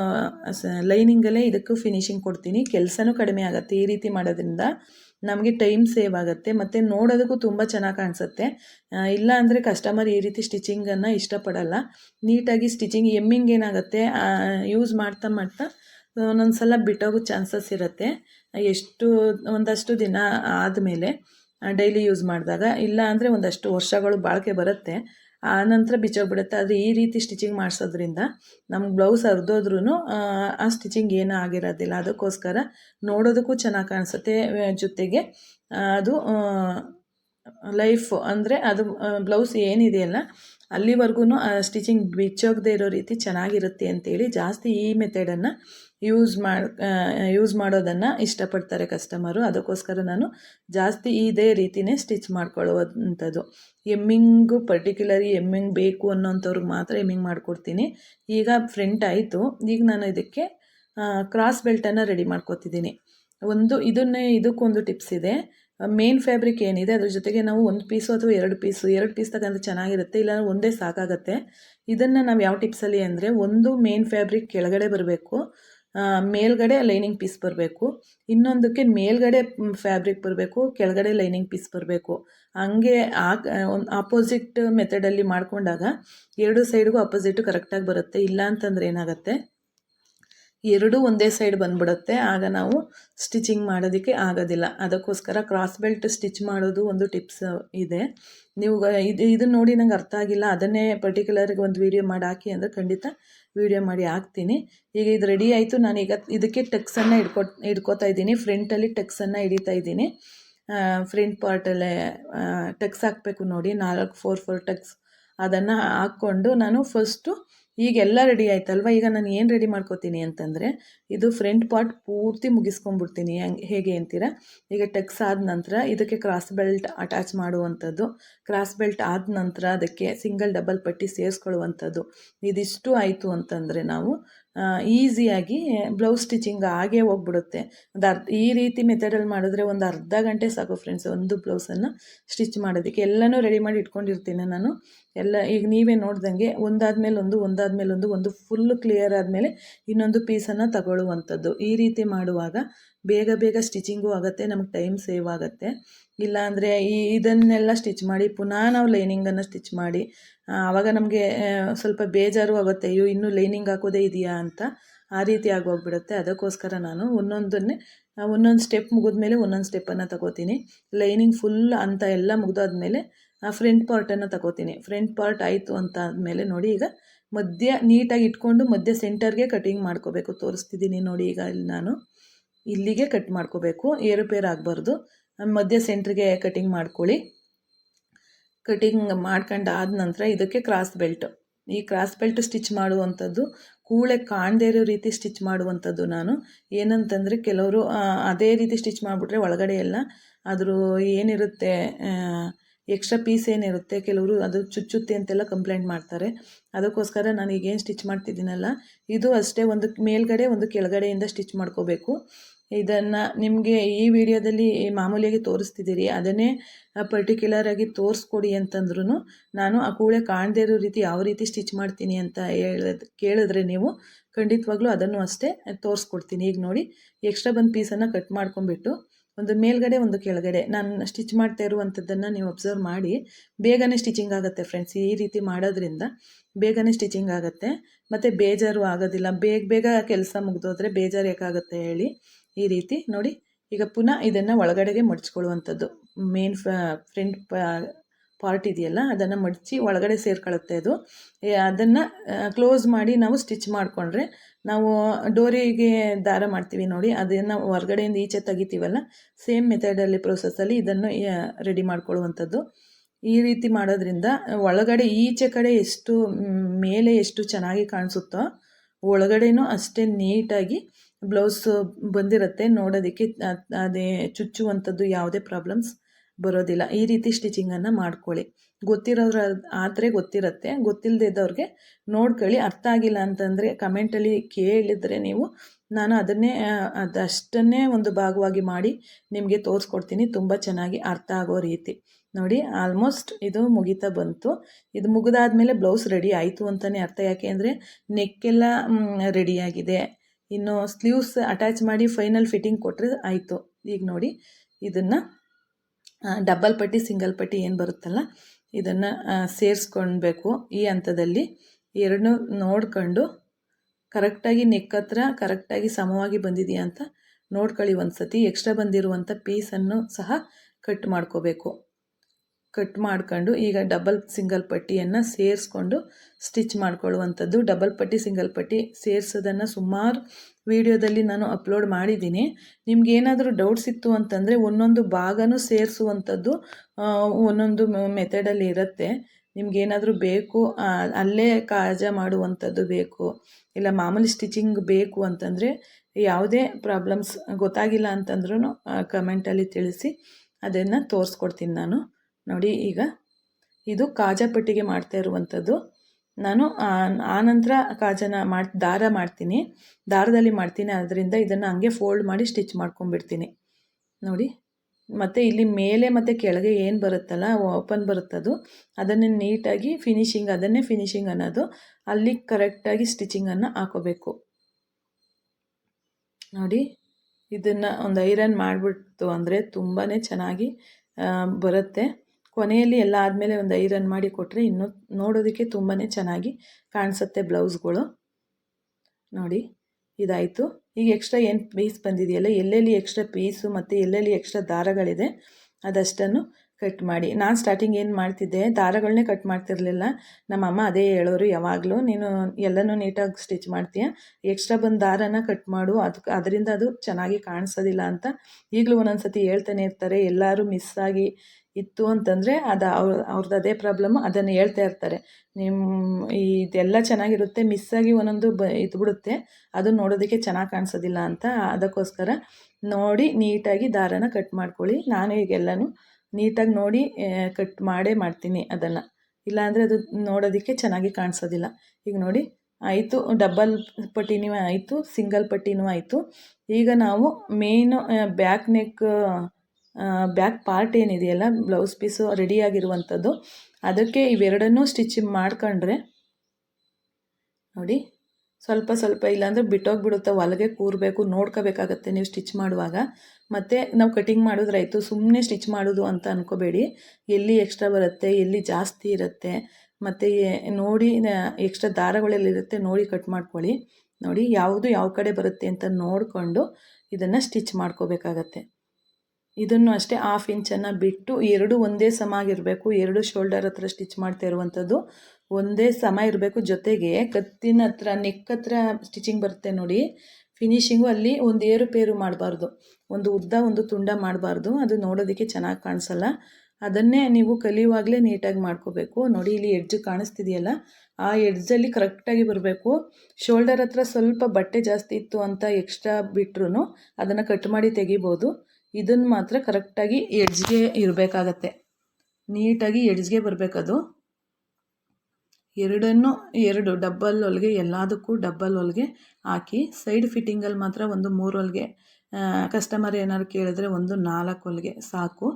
ಲೈನಿಂಗಲ್ಲೇ ಇದಕ್ಕೂ ಫಿನಿಶಿಂಗ್ ಕೊಡ್ತೀನಿ. ಕೆಲಸನೂ ಕಡಿಮೆ ಆಗುತ್ತೆ ಈ ರೀತಿ ಮಾಡೋದ್ರಿಂದ. ನಮಗೆ ಟೈಮ್ ಸೇವ್ ಆಗುತ್ತೆ. ಮತ್ತು ನೋಡೋದಕ್ಕೂ ತುಂಬ ಚೆನ್ನಾಗಿ ಕಾಣಿಸುತ್ತೆ. ಇಲ್ಲ ಅಂದರೆ ಕಸ್ಟಮರ್ ಈ ರೀತಿ ಸ್ಟಿಚಿಂಗನ್ನು ಇಷ್ಟಪಡಲ್ಲ. ನೀಟಾಗಿ ಸ್ಟಿಚಿಂಗ್ ಎಮ್ಮಿಂಗ್ ಏನಾಗುತ್ತೆ ಯೂಸ್ ಮಾಡ್ತಾ ಮಾಡ್ತಾ ಒಂದೊಂದು ಸಲ ಬಿಟ್ಟೋಗೋ ಚಾನ್ಸಸ್ ಇರುತ್ತೆ. ಎಷ್ಟು, ಒಂದಷ್ಟು ದಿನ ಆದಮೇಲೆ ಡೈಲಿ ಯೂಸ್ ಮಾಡಿದಾಗ. ಇಲ್ಲ ಅಂದರೆ ಒಂದಷ್ಟು ವರ್ಷಗಳು ಬಾಳಿಕೆ ಬರುತ್ತೆ. ಆ ನಂತರ ಬಿಚ್ಚೋಗ್ಬಿಡುತ್ತೆ ಆದರೆ ಈ ರೀತಿ ಸ್ಟಿಚಿಂಗ್ ಮಾಡಿಸೋದ್ರಿಂದ ನಮ್ಗೆ ಬ್ಲೌಸ್ ಹರಿದೋದ್ರೂ ಆ ಸ್ಟಿಚಿಂಗ್ ಏನೂ ಆಗಿರೋದಿಲ್ಲ. ಅದಕ್ಕೋಸ್ಕರ ನೋಡೋದಕ್ಕೂ ಚೆನ್ನಾಗಿ ಕಾಣಿಸುತ್ತೆ ಜೊತೆಗೆ ಅದು ಲೈಫ್ ಅಂದರೆ ಅದು ಬ್ಲೌಸ್ ಏನಿದೆಯಲ್ಲ ಅಲ್ಲಿವರೆಗೂ ಸ್ಟಿಚಿಂಗ್ ಬಿಚ್ಚೋಗದೆ ಇರೋ ರೀತಿ ಚೆನ್ನಾಗಿರುತ್ತೆ ಅಂತೇಳಿ ಜಾಸ್ತಿ ಈ ಮೆಥಡನ್ನು ಯೂಸ್ ಮಾಡಿ ಯೂಸ್ ಮಾಡೋದನ್ನು ಇಷ್ಟಪಡ್ತಾರೆ ಕಸ್ಟಮರು ಅದಕ್ಕೋಸ್ಕರ ನಾನು ಜಾಸ್ತಿ ಇದೇ ರೀತಿಯೇ ಸ್ಟಿಚ್ ಮಾಡ್ಕೊಳ್ಳುವಂಥದ್ದು. ಎಮ್ಮಿಂಗು ಪರ್ಟಿಕ್ಯುಲರಿ ಎಮ್ಮಿಂಗ್ ಬೇಕು ಅನ್ನೋಂಥವ್ರಿಗೆ ಮಾತ್ರ ಎಮ್ಮಿಂಗ್ ಮಾಡಿಕೊಡ್ತೀನಿ. ಈಗ ಫ್ರಂಟ್ ಆಯಿತು. ಈಗ ನಾನು ಇದಕ್ಕೆ ಕ್ರಾಸ್ ಬೆಲ್ಟನ್ನು ರೆಡಿ ಮಾಡ್ಕೊತಿದ್ದೀನಿ. ಒಂದು ಇದನ್ನೇ, ಇದಕ್ಕೊಂದು ಟಿಪ್ಸ್ ಇದೆ. ಮೇನ್ ಫ್ಯಾಬ್ರಿಕ್ ಏನಿದೆ, ಅದ್ರ ಜೊತೆಗೆ ನಾವು ಒಂದು ಪೀಸು ಅಥವಾ ಎರಡು ಪೀಸು ಎರಡು ಪೀಸ್ ತಗೊಂಡ್ರೆ ಚೆನ್ನಾಗಿರುತ್ತೆ ಇಲ್ಲ ಒಂದೇ ಸಾಕಾಗತ್ತೆ. ಇದನ್ನು ನಾವು ಯಾವ ಟಿಪ್ಸಲ್ಲಿ ಅಂದರೆ, ಒಂದು ಮೇನ್ ಫ್ಯಾಬ್ರಿಕ್ ಕೆಳಗಡೆ ಬರಬೇಕು. ಮೇಲ್ಗಡೆ ಲೈನಿಂಗ್ ಪೀಸ್ ಬರಬೇಕು. ಇನ್ನೊಂದಕ್ಕೆ ಮೇಲ್ಗಡೆ ಫ್ಯಾಬ್ರಿಕ್ ಬರಬೇಕು, ಕೆಳಗಡೆ ಲೈನಿಂಗ್ ಪೀಸ್ ಬರಬೇಕು. ಹಂಗೆ ಆ ಆಪೋಸಿಟ್ ಮೆಥಡಲ್ಲಿ ಮಾಡಿಕೊಂಡಾಗ ಎರಡು ಸೈಡ್ಗೂ ಅಪೋಸಿಟ್ ಕರೆಕ್ಟಾಗಿ ಬರುತ್ತೆ. ಇಲ್ಲ ಅಂತಂದ್ರೆ ಏನಾಗುತ್ತೆ? ಎರಡೂ ಒಂದೇ ಸೈಡ್ ಬಂದ್ಬಿಡುತ್ತೆ. ಆಗ ನಾವು ಸ್ಟಿಚಿಂಗ್ ಮಾಡೋದಕ್ಕೆ ಆಗೋದಿಲ್ಲ. ಅದಕ್ಕೋಸ್ಕರ ಕ್ರಾಸ್ ಬೆಲ್ಟ್ ಸ್ಟಿಚ್ ಮಾಡೋದು ಒಂದು ಟಿಪ್ಸ್ ಇದೆ. ನೀವು ಇದು ಇದನ್ನು ನೋಡಿ ನಂಗೆ ಅರ್ಥ ಆಗಿಲ್ಲ. ಅದನ್ನೇ ಪರ್ಟಿಕ್ಯುಲರ್ಗೆ ಒಂದು ವೀಡಿಯೋ ಮಾಡಿ ಹಾಕಿ ಅಂದರೆ ಖಂಡಿತ ವೀಡಿಯೋ ಮಾಡಿ ಹಾಕ್ತೀನಿ. ಈಗ ಇದು ರೆಡಿ ಆಯಿತು. ನಾನೀಗ ಇದಕ್ಕೆ ಟಕ್ಸನ್ನು ಹಿಡ್ಕೊ ಹಿಡ್ಕೋತಾ ಇದ್ದೀನಿ. ಫ್ರಂಟಲ್ಲಿ ಟೆಕ್ಸನ್ನು ಹಿಡಿತಾ ಇದ್ದೀನಿ. ಫ್ರಂಟ್ ಪಾರ್ಟಲ್ಲೇ ಟಕ್ಸ್ ಹಾಕಬೇಕು ನೋಡಿ. ನಾಲ್ಕು ಫೋರ್ ಫೋರ್ ಟಕ್ಸ್ ಅದನ್ನು ಹಾಕ್ಕೊಂಡು ನಾನು ಫಸ್ಟು ಈಗೆಲ್ಲ ರೆಡಿ ಆಯ್ತಲ್ವ? ಈಗ ನಾನು ಏನು ರೆಡಿ ಮಾಡ್ಕೋತೀನಿ ಅಂತಂದರೆ, ಇದು ಫ್ರಂಟ್ ಪಾರ್ಟ್ ಪೂರ್ತಿ ಮುಗಿಸ್ಕೊಂಡ್ಬಿಡ್ತೀನಿ. ಹೆಂಗೆ, ಹೇಗೆ ಅಂತೀರಾ? ಈಗ ಟೆಕ್ಸ್ ಆದ ನಂತರ ಇದಕ್ಕೆ ಕ್ರಾಸ್ ಬೆಲ್ಟ್ ಅಟ್ಯಾಚ್ ಮಾಡುವಂಥದ್ದು. ಕ್ರಾಸ್ ಬೆಲ್ಟ್ ಆದ ನಂತರ ಅದಕ್ಕೆ ಸಿಂಗಲ್ ಡಬಲ್ ಪಟ್ಟಿ ಸೇರಿಸ್ಕೊಳ್ಳುವಂಥದ್ದು. ಇದಿಷ್ಟು ಆಯಿತು ಅಂತಂದರೆ ನಾವು ಈಸಿಯಾಗಿ ಬ್ಲೌಸ್ ಸ್ಟಿಚಿಂಗ್ ಆಗೇ ಹೋಗ್ಬಿಡುತ್ತೆ. ಒಂದು ಅರ್ಧ, ಈ ರೀತಿ ಮೆಥಡಲ್ಲಿ ಮಾಡಿದ್ರೆ ಒಂದು ಅರ್ಧ ಗಂಟೆ ಸಾಕು ಫ್ರೆಂಡ್ಸ್ ಒಂದು ಬ್ಲೌಸನ್ನು ಸ್ಟಿಚ್ ಮಾಡೋದಕ್ಕೆ. ಎಲ್ಲನೂ ರೆಡಿ ಮಾಡಿ ಇಟ್ಕೊಂಡಿರ್ತೀನಿ ನಾನು. ಎಲ್ಲ, ಈಗ ನೀವೇ ನೋಡ್ದಂಗೆ ಒಂದಾದ್ಮೇಲೆ ಒಂದು ಒಂದಾದ್ಮೇಲೆ ಒಂದು ಒಂದು ಫುಲ್ಲು ಕ್ಲಿಯರ್ ಆದಮೇಲೆ ಇನ್ನೊಂದು ಪೀಸನ್ನು ತಗೊಳ್ಳುವಂಥದ್ದು. ಈ ರೀತಿ ಮಾಡುವಾಗ ಬೇಗ ಬೇಗ ಸ್ಟಿಚಿಂಗು ಆಗುತ್ತೆ, ನಮಗೆ ಟೈಮ್ ಸೇವ್ ಆಗುತ್ತೆ. ಇಲ್ಲಾಂದರೆ ಈ ಇದನ್ನೆಲ್ಲ ಸ್ಟಿಚ್ ಮಾಡಿ, ಪುನಃ ನಾವು ಲೈನಿಂಗನ್ನು ಸ್ಟಿಚ್ ಮಾಡಿ ಆವಾಗ ನಮಗೆ ಸ್ವಲ್ಪ ಬೇಜಾರು ಆಗುತ್ತೆ, ಅಯ್ಯೋ, ಇನ್ನೂ ಲೈನಿಂಗ್ ಹಾಕೋದೇ ಇದೆಯಾ ಅಂತ ಆ ರೀತಿ ಆಗೋಗ್ಬಿಡುತ್ತೆ. ಅದಕ್ಕೋಸ್ಕರ ನಾನು ಒಂದೊಂದನ್ನೇ ಒಂದೊಂದು ಸ್ಟೆಪ್ ಮುಗಿದ್ಮೇಲೆ ಒಂದೊಂದು ಸ್ಟೆಪ್ಪನ್ನು ತಗೋತೀನಿ. ಲೈನಿಂಗ್ ಫುಲ್ ಅಂತ ಎಲ್ಲ ಮುಗ್ದಾದ್ಮೇಲೆ ಫ್ರಂಟ್ ಪಾರ್ಟನ್ನು ತಗೋತೀನಿ. ಫ್ರಂಟ್ ಪಾರ್ಟ್ ಆಯಿತು ಅಂತ ಆದಮೇಲೆ ನೋಡಿ ಈಗ ಮಧ್ಯ ನೀಟಾಗಿ ಇಟ್ಕೊಂಡು ಮಧ್ಯ ಸೆಂಟರ್ಗೆ ಕಟಿಂಗ್ ಮಾಡ್ಕೋಬೇಕು. ತೋರಿಸ್ತಿದ್ದೀನಿ ನೋಡಿ ಈಗ ಇಲ್ಲಿ ನಾನು. ಇಲ್ಲಿಗೆ ಕಟ್ ಮಾಡ್ಕೋಬೇಕು. ಏರುಪೇರು ಆಗಬಾರ್ದು. ಮಧ್ಯ ಸೆಂಟ್ರಿಗೆ ಕಟಿಂಗ್ ಮಾಡ್ಕೊಳ್ಳಿ. ಕಟಿಂಗ್ ಮಾಡ್ಕೊಂಡು ಆದ ನಂತರ ಇದಕ್ಕೆ ಕ್ರಾಸ್ ಬೆಲ್ಟ್ ಈ ಕ್ರಾಸ್ ಬೆಲ್ಟ್ ಸ್ಟಿಚ್ ಮಾಡುವಂಥದ್ದು, ಕೂಳೆ ಕಾಣದೇ ಇರೋ ರೀತಿ ಸ್ಟಿಚ್ ಮಾಡುವಂಥದ್ದು ನಾನು. ಏನಂತಂದರೆ ಕೆಲವರು ಅದೇ ರೀತಿ ಸ್ಟಿಚ್ ಮಾಡಿಬಿಟ್ರೆ ಒಳಗಡೆ ಎಲ್ಲ ಆದರೂ ಏನಿರುತ್ತೆ ಎಕ್ಸ್ಟ್ರಾ ಪೀಸ್ ಏನಿರುತ್ತೆ, ಕೆಲವರು ಅದು ಚುಚ್ಚುತ್ತೆ ಅಂತೆಲ್ಲ ಕಂಪ್ಲೇಂಟ್ ಮಾಡ್ತಾರೆ. ಅದಕ್ಕೋಸ್ಕರ ನಾನು ಈಗೇನು ಸ್ಟಿಚ್ ಮಾಡ್ತಿದ್ದೀನಲ್ಲ, ಇದು ಅಷ್ಟೇ ಒಂದು ಮೇಲ್ಗಡೆ ಒಂದು ಕೆಳಗಡೆಯಿಂದ ಸ್ಟಿಚ್ ಮಾಡ್ಕೋಬೇಕು. ಇದನ್ನು ನಿಮಗೆ ಈ ವಿಡಿಯೋದಲ್ಲಿ ಮಾಮೂಲಿಯಾಗಿ ತೋರಿಸ್ತಿದ್ದೀರಿ, ಅದನ್ನೇ ಪರ್ಟಿಕ್ಯುಲರಾಗಿ ತೋರಿಸ್ಕೊಡಿ ಅಂತಂದ್ರೂ ನಾನು ಆ ಕೂಳೆ ಕಾಣದೇ ಇರೋ ರೀತಿ ಯಾವ ರೀತಿ ಸ್ಟಿಚ್ ಮಾಡ್ತೀನಿ ಅಂತ ಹೇಳೋದು, ಕೇಳಿದ್ರೆ ನೀವು ಖಂಡಿತವಾಗ್ಲೂ ಅದನ್ನು ಅಷ್ಟೇ ತೋರಿಸ್ಕೊಡ್ತೀನಿ. ಈಗ ನೋಡಿ, ಎಕ್ಸ್ಟ್ರಾ ಬಂದು ಪೀಸನ್ನು ಕಟ್ ಮಾಡ್ಕೊಂಬಿಟ್ಟು ಒಂದು ಮೇಲ್ಗಡೆ, ಒಂದು ಕೆಳಗಡೆ. ನಾನು ಸ್ಟಿಚ್ ಮಾಡ್ತಾ ಇರುವಂಥದ್ದನ್ನು ನೀವು ಅಬ್ಸರ್ವ್ ಮಾಡಿ. ಬೇಗನೆ ಸ್ಟಿಚಿಂಗ್ ಆಗುತ್ತೆ ಫ್ರೆಂಡ್ಸ್ ಈ ರೀತಿ ಮಾಡೋದ್ರಿಂದ ಬೇಗನೆ ಸ್ಟಿಚಿಂಗ್ ಆಗುತ್ತೆ. ಮತ್ತು ಬೇಜಾರು ಆಗೋದಿಲ್ಲ. ಬೇಗ ಬೇಗ ಕೆಲಸ ಮುಗಿದೋದ್ರೆ ಬೇಜಾರು ಯಾಕಾಗುತ್ತೆ ಹೇಳಿ ಈ ರೀತಿ ನೋಡಿ. ಈಗ ಪುನಃ ಇದನ್ನು ಒಳಗಡೆಗೆ ಮಡಚ್ಕೊಳ್ಳುವಂಥದ್ದು ಮೇನ್ ಫ್ರಂಟ್ ಪಾರ್ಟ್ ಇದೆಯಲ್ಲ, ಅದನ್ನು ಮಡಚಿ ಒಳಗಡೆ ಸೇರ್ಕೊಳ್ಳುತ್ತೆ ಅದು. ಅದನ್ನು ಕ್ಲೋಸ್ ಮಾಡಿ ನಾವು ಸ್ಟಿಚ್ ಮಾಡಿಕೊಂಡ್ರೆ ನಾವು ಡೋರಿಗೆ ದಾರ ಮಾಡ್ತೀವಿ ನೋಡಿ, ಅದನ್ನು ಹೊರಗಡೆಯಿಂದ ಈಚೆ ತೆಗಿತೀವಲ್ಲ, ಸೇಮ್ ಮೆಥಡಲ್ಲಿ ಪ್ರೋಸೆಸ್ಸಲ್ಲಿ ಇದನ್ನು ರೆಡಿ ಮಾಡ್ಕೊಳ್ಳುವಂಥದ್ದು. ಈ ರೀತಿ ಮಾಡೋದ್ರಿಂದ ಒಳಗಡೆ ಈಚೆ ಕಡೆ ಎಷ್ಟು, ಮೇಲೆ ಎಷ್ಟು ಚೆನ್ನಾಗಿ ಕಾಣಿಸುತ್ತೋ, ಒಳಗಡೆನೂ ಅಷ್ಟೇ ನೀಟಾಗಿ ಬ್ಲೌಸ್ ಬಂದಿರುತ್ತೆ. ನೋಡೋದಕ್ಕೆ ಅದೇ ಚುಚ್ಚುವಂಥದ್ದು ಯಾವುದೇ ಪ್ರಾಬ್ಲಮ್ಸ್ ಬರೋದಿಲ್ಲ. ಈ ರೀತಿ ಸ್ಟಿಚಿಂಗನ್ನು ಮಾಡ್ಕೊಳ್ಳಿ. ಗೊತ್ತಿರೋರು ಆದರೆ ಗೊತ್ತಿರುತ್ತೆ. ಗೊತ್ತಿಲ್ಲದೆ ಇದ್ದವ್ರಿಗೆ ನೋಡ್ಕೊಳ್ಳಿ. ಅರ್ಥ ಆಗಿಲ್ಲ ಅಂತಂದರೆ ಕಮೆಂಟಲ್ಲಿ ಕೇಳಿದರೆ ನೀವು, ನಾನು ಅದನ್ನೇ ಅದಷ್ಟನ್ನೇ ಒಂದು ಭಾಗವಾಗಿ ಮಾಡಿ ನಿಮಗೆ ತೋರಿಸ್ಕೊಡ್ತೀನಿ. ತುಂಬ ಚೆನ್ನಾಗಿ ಅರ್ಥ ಆಗೋ ರೀತಿ. ನೋಡಿ ಆಲ್ಮೋಸ್ಟ್ ಇದು ಮುಗಿತಾ ಬಂತು. ಇದು ಮುಗಿದಾದ್ಮೇಲೆ ಬ್ಲೌಸ್ ರೆಡಿ ಆಯಿತು ಅಂತಲೇ ಅರ್ಥ. ಯಾಕೆ ಅಂದರೆ ನೆಕ್ಕೆಲ್ಲ ರೆಡಿಯಾಗಿದೆ ಇನ್ನು ಸ್ಲೀವ್ಸ್ ಅಟ್ಯಾಚ್ ಮಾಡಿ ಫೈನಲ್ ಫಿಟ್ಟಿಂಗ್ ಕೊಟ್ಟರೆ ಆಯಿತು. ಈಗ ನೋಡಿ, ಇದನ್ನು ಡಬ್ಬಲ್ ಪಟ್ಟಿ ಸಿಂಗಲ್ ಪಟ್ಟಿ ಏನು ಬರುತ್ತಲ್ಲ, ಇದನ್ನು ಸೇರಿಸ್ಕೊಳ್ಬೇಕು ಈ ಹಂತದಲ್ಲಿ ಎರಡನ್ನೂ ನೋಡ್ಕೊಂಡು ಕರೆಕ್ಟಾಗಿ ನೆಕ್ ಹತ್ರ ಕರೆಕ್ಟಾಗಿ ಸಮವಾಗಿ ಬಂದಿದೆಯಾ ಅಂತ ನೋಡ್ಕೊಳ್ಳಿ ಒಂದು ಸತಿ ಎಕ್ಸ್ಟ್ರಾ ಬಂದಿರುವಂಥ ಪೀಸನ್ನು ಸಹ ಕಟ್ ಮಾಡ್ಕೋಬೇಕು. ಕಟ್ ಮಾಡ್ಕೊಂಡು ಈಗ ಡಬಲ್ ಸಿಂಗಲ್ ಪಟ್ಟಿಯನ್ನು ಸೇರಿಸ್ಕೊಂಡು ಸ್ಟಿಚ್ ಮಾಡ್ಕೊಳ್ಳುವಂಥದ್ದು. ಡಬಲ್ ಪಟ್ಟಿ ಸಿಂಗಲ್ ಪಟ್ಟಿ ಸೇರಿಸೋದನ್ನು ಸುಮಾರು ವಿಡಿಯೋದಲ್ಲಿ ನಾನು ಅಪ್ಲೋಡ್ ಮಾಡಿದ್ದೀನಿ. ನಿಮ್ಗೆ ಏನಾದರೂ ಡೌಟ್ಸ್ ಇತ್ತು ಅಂತಂದರೆ ಒಂದೊಂದು ಭಾಗನೂ ಸೇರಿಸುವಂಥದ್ದು ಒಂದೊಂದು ಮೆಥಡಲ್ಲಿ ಇರುತ್ತೆ. ನಿಮಗೇನಾದರೂ ಬೇಕು ಅಲ್ಲೇ ಕಾಜ ಮಾಡುವಂಥದ್ದು ಬೇಕು. ಇಲ್ಲ ಮಾಮೂಲಿ ಸ್ಟಿಚಿಂಗ್ ಬೇಕು ಅಂತಂದರೆ ಯಾವುದೇ ಪ್ರಾಬ್ಲಮ್ಸ್ ಗೊತ್ತಾಗಿಲ್ಲ ಅಂತಂದ್ರೂ ಕಮೆಂಟಲ್ಲಿ ತಿಳಿಸಿ ಅದನ್ನು ತೋರಿಸ್ಕೊಡ್ತೀನಿ ನಾನು. ನೋಡಿ ಈಗ, ಇದು ಕಾಜಾ ಪಟ್ಟಿಗೆ ಮಾಡ್ತಾ ಇರುವಂಥದ್ದು. ನಾನು ಆನಂತರ ಕಾಜನ ಮಾಡಿ, ದಾರ ಮಾಡ್ತೀನಿ. ದಾರದಲ್ಲಿ ಮಾಡ್ತೀನಿ, ಅದರಿಂದ ಇದನ್ನು ಹಂಗೆ ಫೋಲ್ಡ್ ಮಾಡಿ ಸ್ಟಿಚ್ ಮಾಡ್ಕೊಂಬಿಡ್ತೀನಿ ನೋಡಿ, ಮತ್ತು ಇಲ್ಲಿ ಮೇಲೆ ಮತ್ತು ಕೆಳಗೆ ಏನು ಬರುತ್ತಲ್ಲ ಓಪನ್ ಬರುತ್ತದು. ಅದನ್ನೇ ನೀಟಾಗಿ ಫಿನಿಶಿಂಗ್ ಅದನ್ನೇ ಫಿನಿಶಿಂಗ್ ಅನ್ನೋದು, ಅಲ್ಲಿ ಕರೆಕ್ಟಾಗಿ ಸ್ಟಿಚಿಂಗನ್ನು ಹಾಕೋಬೇಕು. ನೋಡಿ, ಇದನ್ನು ಒಂದು ಐರನ್ ಮಾಡಿಬಿಡ್ತು ಅಂದರೆ ತುಂಬಾ ಚೆನ್ನಾಗಿ ಬರುತ್ತೆ. ಕೊನೆಯಲ್ಲಿ ಎಲ್ಲ ಆದಮೇಲೆ ಒಂದು ಐರನ್ ಮಾಡಿ ಕೊಟ್ಟರೆ ಇನ್ನೂ ನೋಡೋದಕ್ಕೆ ತುಂಬಾ ಚೆನ್ನಾಗಿ ಕಾಣಿಸುತ್ತೆ ಬ್ಲೌಸ್ಗಳು. ನೋಡಿ, ಇದಾಯಿತು. ಈಗ ಎಕ್ಸ್ಟ್ರಾ ಏನು ಪೀಸ್ ಬಂದಿದೆಯಲ್ಲ, ಎಲ್ಲೆಲ್ಲಿ ಎಕ್ಸ್ಟ್ರಾ ಪೀಸು ಮತ್ತು ಎಲ್ಲೆಲ್ಲಿ ಎಕ್ಸ್ಟ್ರಾ ದಾರಗಳಿದೆ ಅದಷ್ಟನ್ನು ಕಟ್ ಮಾಡಿ. ನಾನು ಸ್ಟಾರ್ಟಿಂಗ್ ಏನು ಮಾಡ್ತಿದ್ದೆ ದಾರಗಳನ್ನೇ ಕಟ್ ಮಾಡ್ತಿರಲಿಲ್ಲ. ನಮ್ಮಮ್ಮ ಅದೇ ಹೇಳೋರು, ಯಾವಾಗಲೂ ನೀನು ಎಲ್ಲನೂ ನೀಟಾಗಿ ಸ್ಟಿಚ್ ಮಾಡ್ತೀಯ ಎಕ್ಸ್ಟ್ರಾ ಬಂದು ದಾರನ ಕಟ್ ಮಾಡು ಅದಕ್ಕೆ ಅದರಿಂದ ಅದು ಚೆನ್ನಾಗಿ ಕಾಣಿಸೋದಿಲ್ಲ ಅಂತ ಈಗಲೂ ಒಂದೊಂದು ಸತಿ ಹೇಳ್ತಾನೆ ಇರ್ತಾರೆ. ಎಲ್ಲರೂ ಮಿಸ್ ಆಗಿ ಇತ್ತು ಅಂತಂದರೆ ಅದು ಅವ್ರ ಅವ್ರದ್ದು ಅದೇ ಪ್ರಾಬ್ಲಮ್ಮು ಅದನ್ನು ಹೇಳ್ತಾ ಇರ್ತಾರೆ. ನಿಮ್ಮ ಇದೆಲ್ಲ ಚೆನ್ನಾಗಿರುತ್ತೆ ಮಿಸ್ಸಾಗಿ ಒಂದೊಂದು ಬ ಇದ್ಬಿಡುತ್ತೆ ಅದು ನೋಡೋದಕ್ಕೆ ಚೆನ್ನಾಗಿ ಕಾಣಿಸೋದಿಲ್ಲ ಅಂತ ಅದಕ್ಕೋಸ್ಕರ ನೋಡಿ ನೀಟಾಗಿ ದಾರನ ಕಟ್ ಮಾಡ್ಕೊಳ್ಳಿ. ನಾನು ಈಗೆಲ್ಲನೂ ನೀಟಾಗಿ ನೋಡಿ ಕಟ್ ಮಾಡೇ ಮಾಡ್ತೀನಿ ಅದನ್ನು. ಇಲ್ಲಾಂದರೆ ಅದು ನೋಡೋದಕ್ಕೆ ಚೆನ್ನಾಗಿ ಕಾಣಿಸೋದಿಲ್ಲ. ಈಗ ನೋಡಿ, ಆಯಿತು ಡಬಲ್ ಪಟ್ಟಿನೂ ಆಯಿತು ಸಿಂಗಲ್ ಪಟ್ಟಿನೂ ಆಯಿತು. ಈಗ ನಾವು main back neck back part ಏನಿದೆಯಲ್ಲ, ಬ್ಲೌಸ್ ಪೀಸು ರೆಡಿಯಾಗಿರುವಂಥದ್ದು ಅದಕ್ಕೆ ಇವೆರಡನ್ನೂ ಸ್ಟಿಚಿಂಗ್ ಮಾಡ್ಕೊಂಡ್ರೆ, ನೋಡಿ, ಸ್ವಲ್ಪ ಸ್ವಲ್ಪ ಇಲ್ಲಾಂದರೆ ಬಿಟ್ಟೋಗ್ಬಿಡುತ್ತೆ, ಹೊಲಗೆ ಕೂರಬೇಕು, ನೋಡ್ಕೋಬೇಕಾಗತ್ತೆ ನೀವು ಸ್ಟಿಚ್ ಮಾಡುವಾಗ. ಮತ್ತು ನಾವು ಕಟಿಂಗ್ ಮಾಡಿದ್ರಾಯ್ತು ಸುಮ್ಮನೆ ಸ್ಟಿಚ್ ಮಾಡೋದು ಅಂತ ಅಂದ್ಕೋಬೇಡಿ ಎಲ್ಲಿ ಎಕ್ಸ್ಟ್ರಾ ಬರುತ್ತೆ, ಎಲ್ಲಿ ಜಾಸ್ತಿ ಇರುತ್ತೆ, ಮತ್ತು ನೋಡಿ ಎಕ್ಸ್ಟ್ರಾ ದಾರಗಳಲ್ಲಿರುತ್ತೆ ನೋಡಿ ಕಟ್ ಮಾಡ್ಕೊಳ್ಳಿ. ನೋಡಿ, ಯಾವುದು ಯಾವ ಕಡೆ ಬರುತ್ತೆ ಅಂತ ನೋಡಿಕೊಂಡು ಇದನ್ನು ಸ್ಟಿಚ್ ಮಾಡ್ಕೋಬೇಕಾಗತ್ತೆ. ಇದನ್ನು ಅಷ್ಟೇ ಹಾಫ್ ಇಂಚನ್ನು ಬಿಟ್ಟು ಎರಡು ಒಂದೇ ಸಮ ಆಗಿರಬೇಕು. ಎರಡು ಶೋಲ್ಡರ್ ಹತ್ರ ಸ್ಟಿಚ್ ಮಾಡ್ತಾ ಇರುವಂಥದ್ದು ಒಂದೇ ಸಮ ಇರಬೇಕು. ಜೊತೆಗೆ ಕತ್ತಿನ ಹತ್ರ ನೆಕ್ ಹತ್ರ ಸ್ಟಿಚಿಂಗ್ ಬರುತ್ತೆ ನೋಡಿ. ಫಿನಿಶಿಂಗು ಅಲ್ಲಿ ಒಂದು ಏರುಪೇರು ಮಾಡಬಾರ್ದು. ಒಂದು ಉದ್ದ, ಒಂದು ತುಂಡ ಮಾಡಬಾರ್ದು. ಅದು ನೋಡೋದಕ್ಕೆ ಚೆನ್ನಾಗಿ ಕಾಣಿಸಲ್ಲ. ಅದನ್ನೇ ನೀವು ಕಲಿಯುವಾಗಲೇ ನೀಟಾಗಿ ಮಾಡ್ಕೋಬೇಕು. ನೋಡಿ, ಇಲ್ಲಿ ಎಡ್ಜ್ ಕಾಣಿಸ್ತಿದೆಯಲ್ಲ? ಆ ಎಡ್ಜಲ್ಲಿ ಕರೆಕ್ಟಾಗಿ ಬರಬೇಕು. ಶೋಲ್ಡರ್ ಹತ್ರ ಸ್ವಲ್ಪ ಬಟ್ಟೆ ಜಾಸ್ತಿ ಇತ್ತು ಅಂತ ಎಕ್ಸ್ಟ್ರಾ ಬಿಟ್ರೂ ಅದನ್ನು ಕಟ್ ಮಾಡಿ ತೆಗಿಬೋದು. ಇದನ್ನು ಮಾತ್ರ ಕರೆಕ್ಟಾಗಿ ಎಡ್ಜ್ಗೆ ಇರಬೇಕಾಗತ್ತೆ. ನೀಟಾಗಿ ಎಡ್ಜ್ಗೆ ಬರಬೇಕದು. ಎರಡನ್ನು, ಎರಡು ಡಬ್ಬಲ್ ಹೊಲಿಗೆ ಎಲ್ಲದಕ್ಕೂ ಡಬ್ಬಲ್ ಹೊಲಿಗೆ ಹಾಕಿ ಸೈಡ್ ಫಿಟ್ಟಿಂಗಲ್ಲಿ ಮಾತ್ರ ಒಂದು ಮೂರು ಹೊಲಿಗೆ ಕಸ್ಟಮರ್ ಏನಾದ್ರು ಕೇಳಿದ್ರೆ ಒಂದು ನಾಲ್ಕು ಹೊಲಿಗೆ ಸಾಕು.